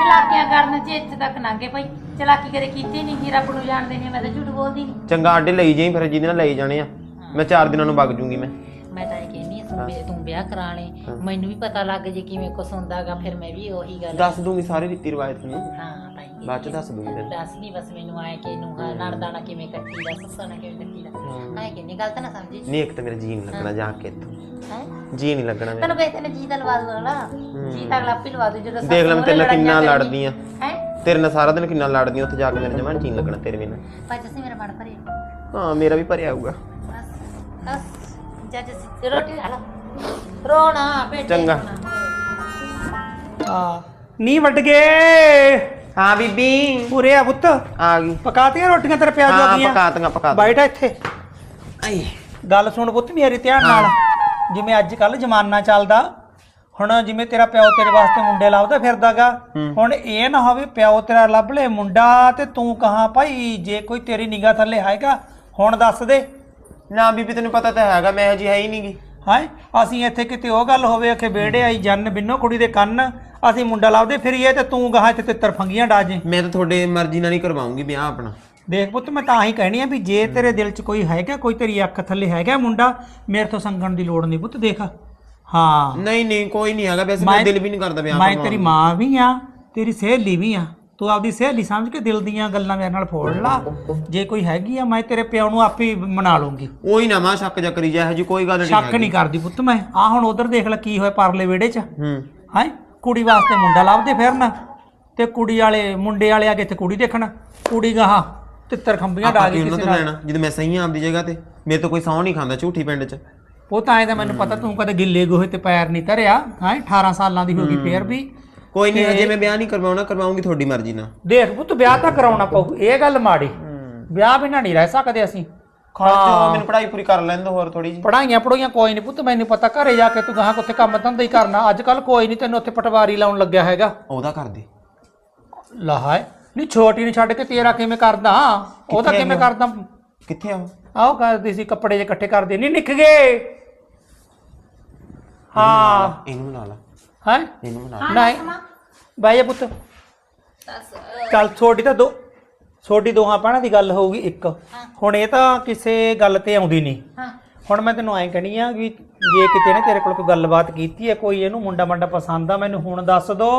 ਚਲਾਕੀਆਂ ਕਰਨ ਚ ਇੱਥੇ ਤੱਕ ਨਾਂਗੇ ਭਾਈ। ਚਲਾਕੀ ਕਦੇ ਕੀਤੀ ਨਹੀਂ ਜੀ ਰੱਬ ਨੂੰ ਜਾਣਦੇ ਨੇ ਮੈਂ ਤਾਂ ਝੂਠ ਬੋਲਦੀ ਨਹੀਂ ਚੰਗਾ ਆਡੇ ਲਈ ਜਾਈ ਫਿਰ ਜਿਹਦੇ ਨਾਲ ਲਈ ਜਾਣੇ ਆ। ਮੈਂ ਚਾਰ ਦਿਨਾਂ ਨੂੰ ਵਗ ਜੂੰਗੀ ਮੈਂ। ਮੈਂ ਤਾਂ ਵਿਆਹ- ਕਰਾ ਲੈ। ਮੈਨੂੰ ਵੀ ਪਤਾ ਲੱਗ ਜੇ ਕਿਵੇਂ ਕੁਛ ਹੁੰਦਾਗਾ ਫਿਰ ਮੈਂ ਵੀ ਉਹੀ ਗੱਲ ਦੱਸ ਦੂੰਗੀ ਸਾਰੇ ਰੀਤੀ ਰਿਵਾਜ ਤੁਹਾਨੂੰ ਹਾਂ ਇਹ ਬਾਅਦ ਚ ਦੱਸ ਦੂੰਗੀ ਫਿਰ। ਦੱਸ ਨਹੀਂ ਬਸ ਮੈਨੂੰ ਆਏ ਕਿ ਨੂੰ ਨੜਦਾਣਾ ਕਿਵੇਂ ਕੱਟੀ ਦਾ ਸੱਸਾਂ ਕਿਵੇਂ ਕੱਟੀ ਦਾ। ਆਏ ਕਿ ਨਹੀਂ ਗਲਤ ਨਾ ਸਮਝੀ। ਨਹੀਂ ਇੱਕ ਤਾਂ ਮੇਰਾ ਜੀ ਨਹੀਂ ਲੱਗਣਾ ਜਾ ਕੇ ਇੱਥੋਂ। ਹੈ? ਜੀ ਨਹੀਂ ਲੱਗਣਾ ਮੇਰਾ। ਤੈਨੂੰ ਨੇ ਜੀ ਤਾਂ ਲਵਾ ਦੂਗਾ ਨਾ ਜੀ ਤਾਂ ਅਗਲਾ ਆਪੇ ਲਵਾ ਦੂ ਜਦੋਂ ਦੇਖ ਲੈ ਮੈਂ ਤੇਰੇ ਨਾਲ ਕਿੰਨਾ ਲੜਦੀ ਆ। ਹੈ? ਤੇਰੇ ਨਾਲ ਸਾਰਾ ਦਿਨ ਕਿੰਨਾ ਲੜਦੀ ਉੱਥੇ ਜਾ ਕੇ ਮੇਰੇ ਜਮਾਂ ਜੀ ਨਹੀਂ ਲੱਗਣਾ ਤੇਰੇ ਬਿਨਾਂ। ਭਾਈ ਜਸੀਂ ਮੇਰਾ ਮਨ ਭਰੇ ਹਾਂ। ਮੇਰਾ ਵੀ ਭਰਿਆ ਆਊਗਾ ਬਸ ਬਸ। ਜਾ ਜਸੀਂ ਰੋਟੀ ਖਾ ਲਾ। ਰੋਣਾ ਬੇਟੇ ਚੰਗਾ। ਹਾਂ ਨੀ ਵੱਟ ਗਏ। ਹਾਂ ਬੀਬੀ। ਪੂਰੇ ਆ ਪੁੱਤ। ਆ ਗਈ। ਪਕਾਤੀਆਂ ਰੋਟੀਆਂ ਤੇਰੇ ਪਿਆਜ਼ ਹਾਂ ਬੈਠ ਇੱਥੇ। ਆਈ। ਗੱਲ ਸੁਣ ਪੁੱਤ ਮੇਰੀ ਧਿਆਨ ਨਾਲ। ਜਿਵੇਂ ਅੱਜ ਕੱਲ ਜ਼ਮਾਨਾ ਚੱਲਦਾ ਹੁਣ ਜਿਵੇਂ ਤੇਰਾ ਪਿਓ ਤੇਰੇ ਵਾਸਤੇ ਮੁੰਡੇ ਲੱਭਦਾ ਫਿਰਦਾਗਾ। ਹੁਣ ਇਹ ਨਾ ਹੋਵੇ ਪਿਓ ਤੇਰਾ ਲੱਭ ਲੇ ਮੁੰਡਾ ਤੇ ਤੂੰ ਕਹਾ ਭਾਈ ਜੇ ਕੋਈ ਤੇਰੀ ਨਿਗਾਹ ਥੱਲੇ ਹੈਗਾ ਹੁਣ ਦੱਸ ਦੇ। ਨਾ ਬੀਬੀ ਤੈਨੂੰ ਪਤਾ ਤਾਂ ਹੈਗਾ ਮੈਂ ਹਜੀ ਹੈ ਹੀ ਨਹੀਂਗੀ ਹਾਂ ਅਸੀਂ ਇੱਥੇ ਕਿਤੇ ਉਹ ਗੱਲ ਹੋਵੇ ਕਿ ਬੇੜੇ ਆਈ ਜੰਨ ਬਿੰਨੋ ਕੁੜੀ ਦੇ ਕੰਨ ਅਸੀਂ ਮੁੰਡਾ ਲੱਭਦੇ ਫਿਰੀਏ ਤੇ ਤੂੰ ਗਾਹਾਂ ਤੇ ਤਿੱਤਰ ਫੰਗੀਆਂ ਡਾਜੇ। ਮੈਂ ਤਾਂ ਤੁਹਾਡੇ ਮਰਜ਼ੀ ਨਾਲ ਹੀ ਕਰਵਾਉਂਗੀ ਵਿਆਹ ਆਪਣਾ। ਦੇਖ ਪੁੱਤ ਮੈਂ ਤਾਂ ਹੀ ਕਹਿਣੀ ਆ ਵੀ ਜੇ ਤੇਰੇ ਦਿਲ 'ਚ ਕੋਈ ਹੈਗਾ ਕੋਈ ਤੇਰੀ ਅੱਖ ਥੱਲੇ ਹੈਗਾ ਮੁੰਡਾ ਮੇਰੇ ਤੋਂ ਸੰਗਣ ਦੀ ਲੋੜ ਨਹੀਂ ਪੁੱਤ ਦੇਖ। ਹਾਂ। ਨਹੀਂ ਨਹੀਂ ਕੋਈ ਨਹੀਂ ਹੈਗਾ ਵੈਸੇ ਮੈਂ ਦਿਲ ਵੀ ਨਹੀਂ ਕਰਦਾ ਵਿਆਹ ਮੈਂ ਕਰਵਾਉਣ ਤੇਰੀ ਮਾਂ ਵੀ ਆ ਤੇਰੀ ਸਹੇਲੀ ਵੀ ਆ। ਤੂੰ ਆਪਦੀ ਸਹੇਲੀ ਸਮਝ ਕੇ ਦਿਲ ਦੀਆਂ ਗੱਲਾਂ ਮੇਰੇ ਨਾਲ ਫੋੜ ਲਾ। ਜੇ ਕੋਈ ਹੈਗੀ ਆ ਮੈਂ ਤੇਰੇ ਪਿਓ ਨੂੰ ਆਪੇ ਹੀ ਮਨਾ ਲੂੰਗੀ। ਉਹੀ ਨਾ ਮਾਂ ਸ਼ੱਕ ਜਾ ਕਰੀ ਜਾ ਜੀ ਕੋਈ ਗੱਲ ਨਹੀਂ ਸ਼ੱਕ ਨਹੀਂ ਕਰਦੀ ਪੁੱਤ ਮੈਂ। ਆ ਹੁਣ ਉਧਰ ਦੇਖ ਲੈ ਕੀ ਹੋਇਆ ਪਰਲੇ ਵਿਹੜੇ 'ਚ। ਹੂੰ। ਹੈਂ? ਕੁੜੀ ਵਾਸਤੇ ਮੁੰਡਾ ਲੱਭਦੇ ਫਿਰਨ ਤੇ ਕੁੜੀ ਵਾਲੇ ਮੁੰਡੇ ਵਾਲੇ ਆ ਕੇ ਇੱਥੇ ਕੁੜੀ ਦੇਖਣ। ਕੁੜੀ ਗਾਹਾਂ ਤਿੱਤਰ ਖੰਬੀਆਂ ਆਪਾਂ ਡਾਲ ਕੀ ਕਿਸੇ ਤੋਂ ਨਾਲ। ਲੈਣਾ ਜਦੋਂ ਮੈਂ ਸਹੀ ਆਂ ਆਪਦੀ ਜਗ੍ਹਾ ਤੇ। ਮੇਰੇ ਤੋਂ ਕੋਈ ਸੌਂ ਨਹੀਂ ਖਾਂਦਾ ਝੂਠੀ ਪਿੰਡ 'ਚ। ਉਹ ਤਾਂ ਐ ਤਾਂ ਮੈਨੂੰ ਪਤਾ ਤੂੰ ਕਦੇ ਗਿੱਲੇ ਗੋਹੇ ਤੇ ਪੈਰ ਨਹੀਂ ਧਰਿਆ। ਹੈਂ? 18 ਸਾਲਾਂ ਦੀ ਹੋ ਗਈ ਫੇਰ ਵੀ। ਕੋਈ ਨਹੀਂ ਹਜੇ ਮੈਂ ਵਿਆਹ ਨਹੀਂ ਕਰਵਾਉਣਾ ਕਰਵਾਉਂਗੀ ਤੁਹਾਡੀ ਮਰਜ਼ੀ ਨਾਲ। ਦੇਖ ਪੁੱਤ ਵਿਆਹ ਤਾਂ ਕਰਾਉਣਾ ਪਊ ਇਹ ਗੱਲ ਮਾੜੀ। ਵਿਆਹ ਬਿਨਾਂ ਨਹੀਂ ਰਹਿ ਸਕਦੇ ਅਸੀਂ। ਖਰਚ ਮੈਨੂੰ ਪੜ੍ਹਾਈ ਪੂਰੀ ਕਰ ਲੈਣ ਦੋ ਹੋਰ ਥੋੜੀ ਜੀ ਪੜਾਈਆਂ ਪੜੋਈਆਂ ਕੋਈ ਨਹੀਂ ਪੁੱਤ ਮੈਨੂੰ ਪਤਾ ਘਰੇ ਜਾ ਕੇ ਤੂੰ ਗਾਹਾਂ ਉੱਥੇ ਕੰਮ ਧੰਦਾ ਹੀ ਕਰਨਾ। ਅੱਜ ਕੱਲ ਕੋਈ ਨਹੀਂ ਤੈਨੂੰ ਉੱਥੇ ਪਟਵਾਰੀ ਲਾਉਣ ਲੱਗਿਆ ਹੈਗਾ। ਉਹਦਾ ਕਰ ਦੇ। ਲਾਹਾਏ ਨਹੀਂ ਛੋਟੀ ਨੂੰ ਛੱਡ ਕੇ ਤੇਰਾ ਕਿਵੇਂ ਕਰਦਾ? ਉਹਦਾ ਕਿਵੇਂ? ਕਰਦਾ? ਕਿੱਥੇ ਆ ਆਓ ਕਰਦੀ ਸੀ ਕੱਪੜੇ ਜੇ ਇਕੱਠੇ ਕਰਦੇ। ਨਹੀਂ ਨਿੱਖ ਗਏ। ਹਾਂ। ਇਹਨੂੰ ਬਣਾ ਲਾ। ਹੈ? ਇਹਨੂੰ ਬਣਾ ਲਾ। ਨਹੀਂ। ਬਾਈ ਜਾ ਪੁੱਤ। ਚੱਲ ਛੋਟੀ ਤਾਂ ਦੋ ਛੋਟੀ ਦੋਹਾਂ ਭੈਣਾਂ ਦੀ ਗੱਲ ਹੋਊਗੀ ਇੱਕ। ਹੁਣ ਇਹ ਤਾਂ ਕਿਸੇ ਗੱਲ ਤੇ ਆਉਂਦੀ ਨਹੀਂ। ਹੁਣ ਮੈਂ ਤੈਨੂੰ ਐਂ ਕਹਿਣੀ ਆ ਵੀ ਜੇ ਕਿਤੇ ਨੇ ਤੇਰੇ ਕੋਲ ਕੋਈ ਗੱਲਬਾਤ ਕੀਤੀ ਹੈ ਕੋਈ ਇਹਨੂੰ ਮੁੰਡਾ ਮੰਡਾ ਪਸੰਦ ਆ ਮੈਨੂੰ ਹੁਣ ਦੱਸ ਦੋ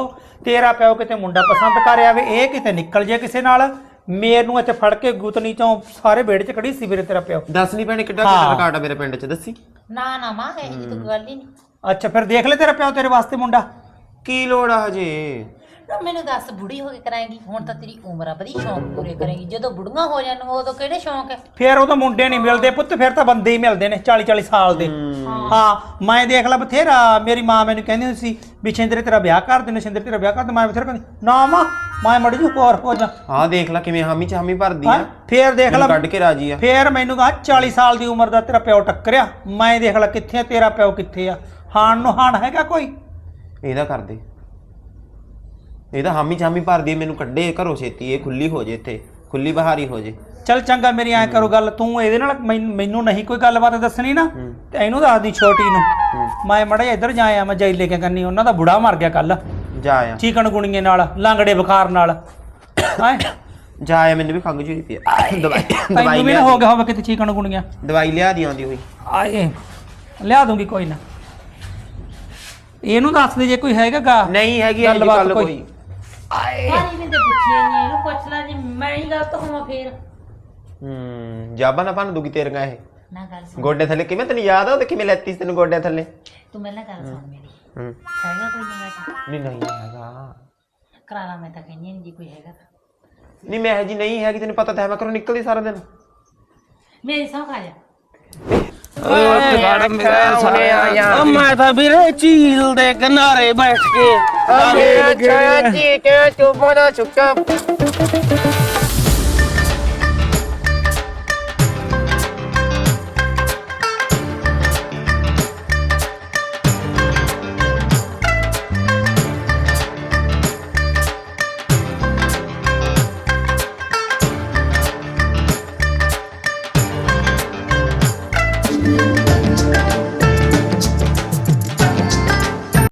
ਤੇਰਾ ਪਿਓ ਕਿਤੇ ਮੁੰਡਾ ਪਸੰਦ ਕਰ ਆਵੇ ਇਹ ਕਿਤੇ ਨਿਕਲ ਜੇ ਕਿਸੇ ਨਾਲ? ਮੇਰ ਨੂੰ ਇੱਥੇ ਫੜ ਕੇ ਗੁੱਤਨੀ ਚੋਂ ਸਾਰੇ ਬੇੜੇ 'ਚ ਖੜੀ ਸੀ ਵੀਰੇ ਤੇਰਾ ਪਿਓ। ਦੱਸ ਨਹੀਂ ਭੈਣੇ ਕਿੱਡਾ। ਕਿੱਡਾ ਰਿਕਾਰਡ ਆ ਮੇਰੇ ਪਿੰਡ 'ਚ ਦੱਸੀ। ਨਾ ਨਾ ਮਾਂ ਇਹ ਤੂੰ ਗੱਲ ਹੀ ਨਹੀਂ। ਅੱਛਾ ਫਿਰ ਦੇਖ ਲੈ ਤੇਰਾ ਪਿਓ ਤੇਰੇ ਵਾਸਤੇ ਮੁੰਡਾ। ਕੀ ਲੋੜ ਆ ਹਜੇ? ਨਾ ਮੈਨੂੰ ਦੱਸ ਬੁੜੀ ਹੋ ਕੇ ਕਰਾਏਗੀ? ਹੁਣ ਤਾਂ ਤੇਰੀ ਉਮਰ ਆ ਬੜੀ ਸ਼ੌਂਕ ਪੂਰੇ ਕਰੇਗੀ ਜਦੋਂ ਬੁੜੀਆਂ ਹੋ ਜਾਣ ਉਦੋਂ ਕਿਹੜੇ ਸ਼ੌਂਕ ਹੈ ਫਿਰ ਉਦੋਂ ਮੁੰਡੇ ਨਹੀਂ ਮਿਲਦੇ ਪੁੱਤ ਫਿਰ ਤਾਂ ਬੰਦੇ ਹੀ ਮਿਲਦੇ ਨੇ 40 40 ਸਾਲ ਦੇ। ਹਾਂ। ਮੈਂ ਦੇਖ ਲਾ ਬਥੇਰਾ ਮੇਰੀ ਮਾਂ ਮੈਨੂੰ ਕਹਿੰਦੀ ਹੁੰਦੀ ਸੀ ਵੀ ਛਿੰਦਰੇ ਤੇਰਾ ਵਿਆਹ ਕਰ ਦੇਣਾ ਛਿੰਦਰੇ ਤੇਰਾ ਵਿਆਹ ਕਰ ਦੇ ਮੈਂ ਬਥੇਰਾ ਕਹਿੰਦੀ ਨਾ ਮਾਂ ਮੈਂ ਮੜੀ ਜੂ ਹੋਰ ਹੋ ਜਾ। ਆਹ ਦੇਖ ਲੈ ਕਿਵੇਂ ਹਾਮੀ ਚ ਹਾਮੀ ਭਰਦੀ ਹਾਂ ਆ ਫਿਰ ਦੇਖ ਲਾ ਕੱਢ ਕੇ ਰਾਜੀ ਆ। ਫਿਰ ਮੈਨੂੰ ਕਹਾ 40 ਸਾਲ ਦੀ ਉਮਰ ਦਾ ਤੇਰਾ ਪਿਓ ਟੱਕਰਿਆ। ਮੈਂ ਦੇਖ ਲਾ ਕਿੱਥੇ ਆ ਤੇਰਾ ਪਿਓ ਕਿੱਥੇ ਆ। ਹਾਣ ਨੂੰ ਹਾਣ ਹੈਗਾ ਕੋਈ? ਇਹਦਾ ਕਰ ਦੇ। ਇਹਦਾ ਹਾਮੀ ਚ ਹਾਮੀ ਭਰਦੀ ਆ, ਮੈਨੂੰ ਕੱਢੇ ਘਰੋਂ ਛੇਤੀ ਇਹ ਖੁੱਲੀ ਹੋ ਜੇ ਇੱਥੇ ਖੁੱਲੀ ਬਹਾਰੀ ਹੋ ਜੇ। ਚੱਲ ਚੰਗਾ ਮੇਰੀ ਐ ਕਰੋ ਗੱਲ ਤੂੰ ਇਹਦੇ ਨਾਲ ਮੈਨ- ਮੈਨੂੰ ਨਹੀਂ ਕੋਈ ਗੱਲਬਾਤ ਦੱਸਣੀ ਨਾ ਤੇ ਇਹਨੂੰ ਦੱਸਦੀ ਛੋਟੀ ਨੂੰ। ਮੈਂ ਮੜਾ ਇੱਧਰ ਜਾਇਆ ਮੈਂ ਜਾਈ ਲੈ ਕੇ ਕੰਨੀ ਉਹਨਾਂ ਦਾ ਬੁੜਾ ਮਰ ਗਿਆ ਕੱਲ ਜਾ ਆ ਚੀਕਣ ਗੁਣੀਏ ਨਾਲ ਲਾਂਗੜੇ ਬੁਖਾਰ ਨਾਲ। ਹੈਂ? ਜਾ ਆ ਮੈਨੂੰ ਵੀ ਖੰਗ ਜਿਹੀ ਪਈ ਆ। ਦਵਾਈ ਤੈਨੂੰ ਦਵਾਈ ਵੀ ਨਾ ਲਿਆ ਹੋ ਗਿਆ ਹੋਵੇ ਕਿਤੇ ਚੀਕਣ ਗੁਣੀਆਂ। ਦਵਾਈ ਲਿਆ ਦੀ ਆਉਂਦੀ ਹੋਈ। ਆਏ ਲਿਆ ਦੂੰਗੀ ਕੋਈ ਨਾ। ਇਹਨੂੰ ਦੱਸ ਦੇ ਜੇ ਕੋਈ ਹੈਗਾ ਗਾ। ਨਹੀਂ ਹੈਗੀ ਇਹ ਗੱਲਬਾਤ ਗੱਲ ਕੋਈ। ਕੋਈ। ਸਾਰੀ ਵੀ ਤੇ ਪੁੱਛਿਆ ਨਹੀਂ ਇਹਨੂੰ ਪੁੱਛ ਲੈ ਜੀ ਮੈਂ ਹੀ ਗਲਤ ਹੋਵਾਂ ਫੇਰ। ਹੂੰ ਜਾਬਾ ਨਾ ਭੰਨ ਦੂਗੀ ਤੇਰੀਆਂ ਇਹ। ਨਾ ਗੱਲ ਸੁਣ। ਗੋਡੇ ਥੱਲੇ ਕਿਵੇਂ ਤੈਨੂੰ ਯਾਦ ਆ ਉਹ ਤੇ ਕਿਵੇਂ ਲੈਤੀ ਸੀ ਤੈਨੂੰ ਗੋਡੇ ਥੱਲੇ? ਤੂੰ ਪਹਿਲਾਂ ਗੱਲ ਸੁਣ ਮੇਰੀ। ਹੂੰ। ਹੈਗਾ ਕੋਈ ਨਿਗਾਹ ਨਹੀਂ ਨਹੀਂ ਹੈਗਾ। ਕਰਾ ਲਾ ਮੈਂ ਤਾਂ ਕਹਿੰਦੀ ਨਹੀਂ ਜੀ ਕੋਈ ਹੈਗਾ ਤਾਂ। ਨਹੀਂ ਮੈਂ ਜੀ ਨਹੀਂ ਹੈਗੀ ਤੈਨੂੰ ਪਤਾ ਤਾਂ ਹੈ ਮੈਂ ਘਰੋਂ ਨਿਕਲਦੀ ਸਾਰਾ ਦਿਨ। ਮੇਰੀ ਸੌਂ ਖਾ ਜਾ। ਉਹ ਮੈਂ ਤਾਂ ਵੀਰੇ ਝੀਲ ਦੇ ਕਿਨਾਰੇ ਬੈਠ ਕੇ ਛਾਇਆ ਜੀ ਕੇ ਚੁੱਪ ਨਾ ਚੁੱਕਾ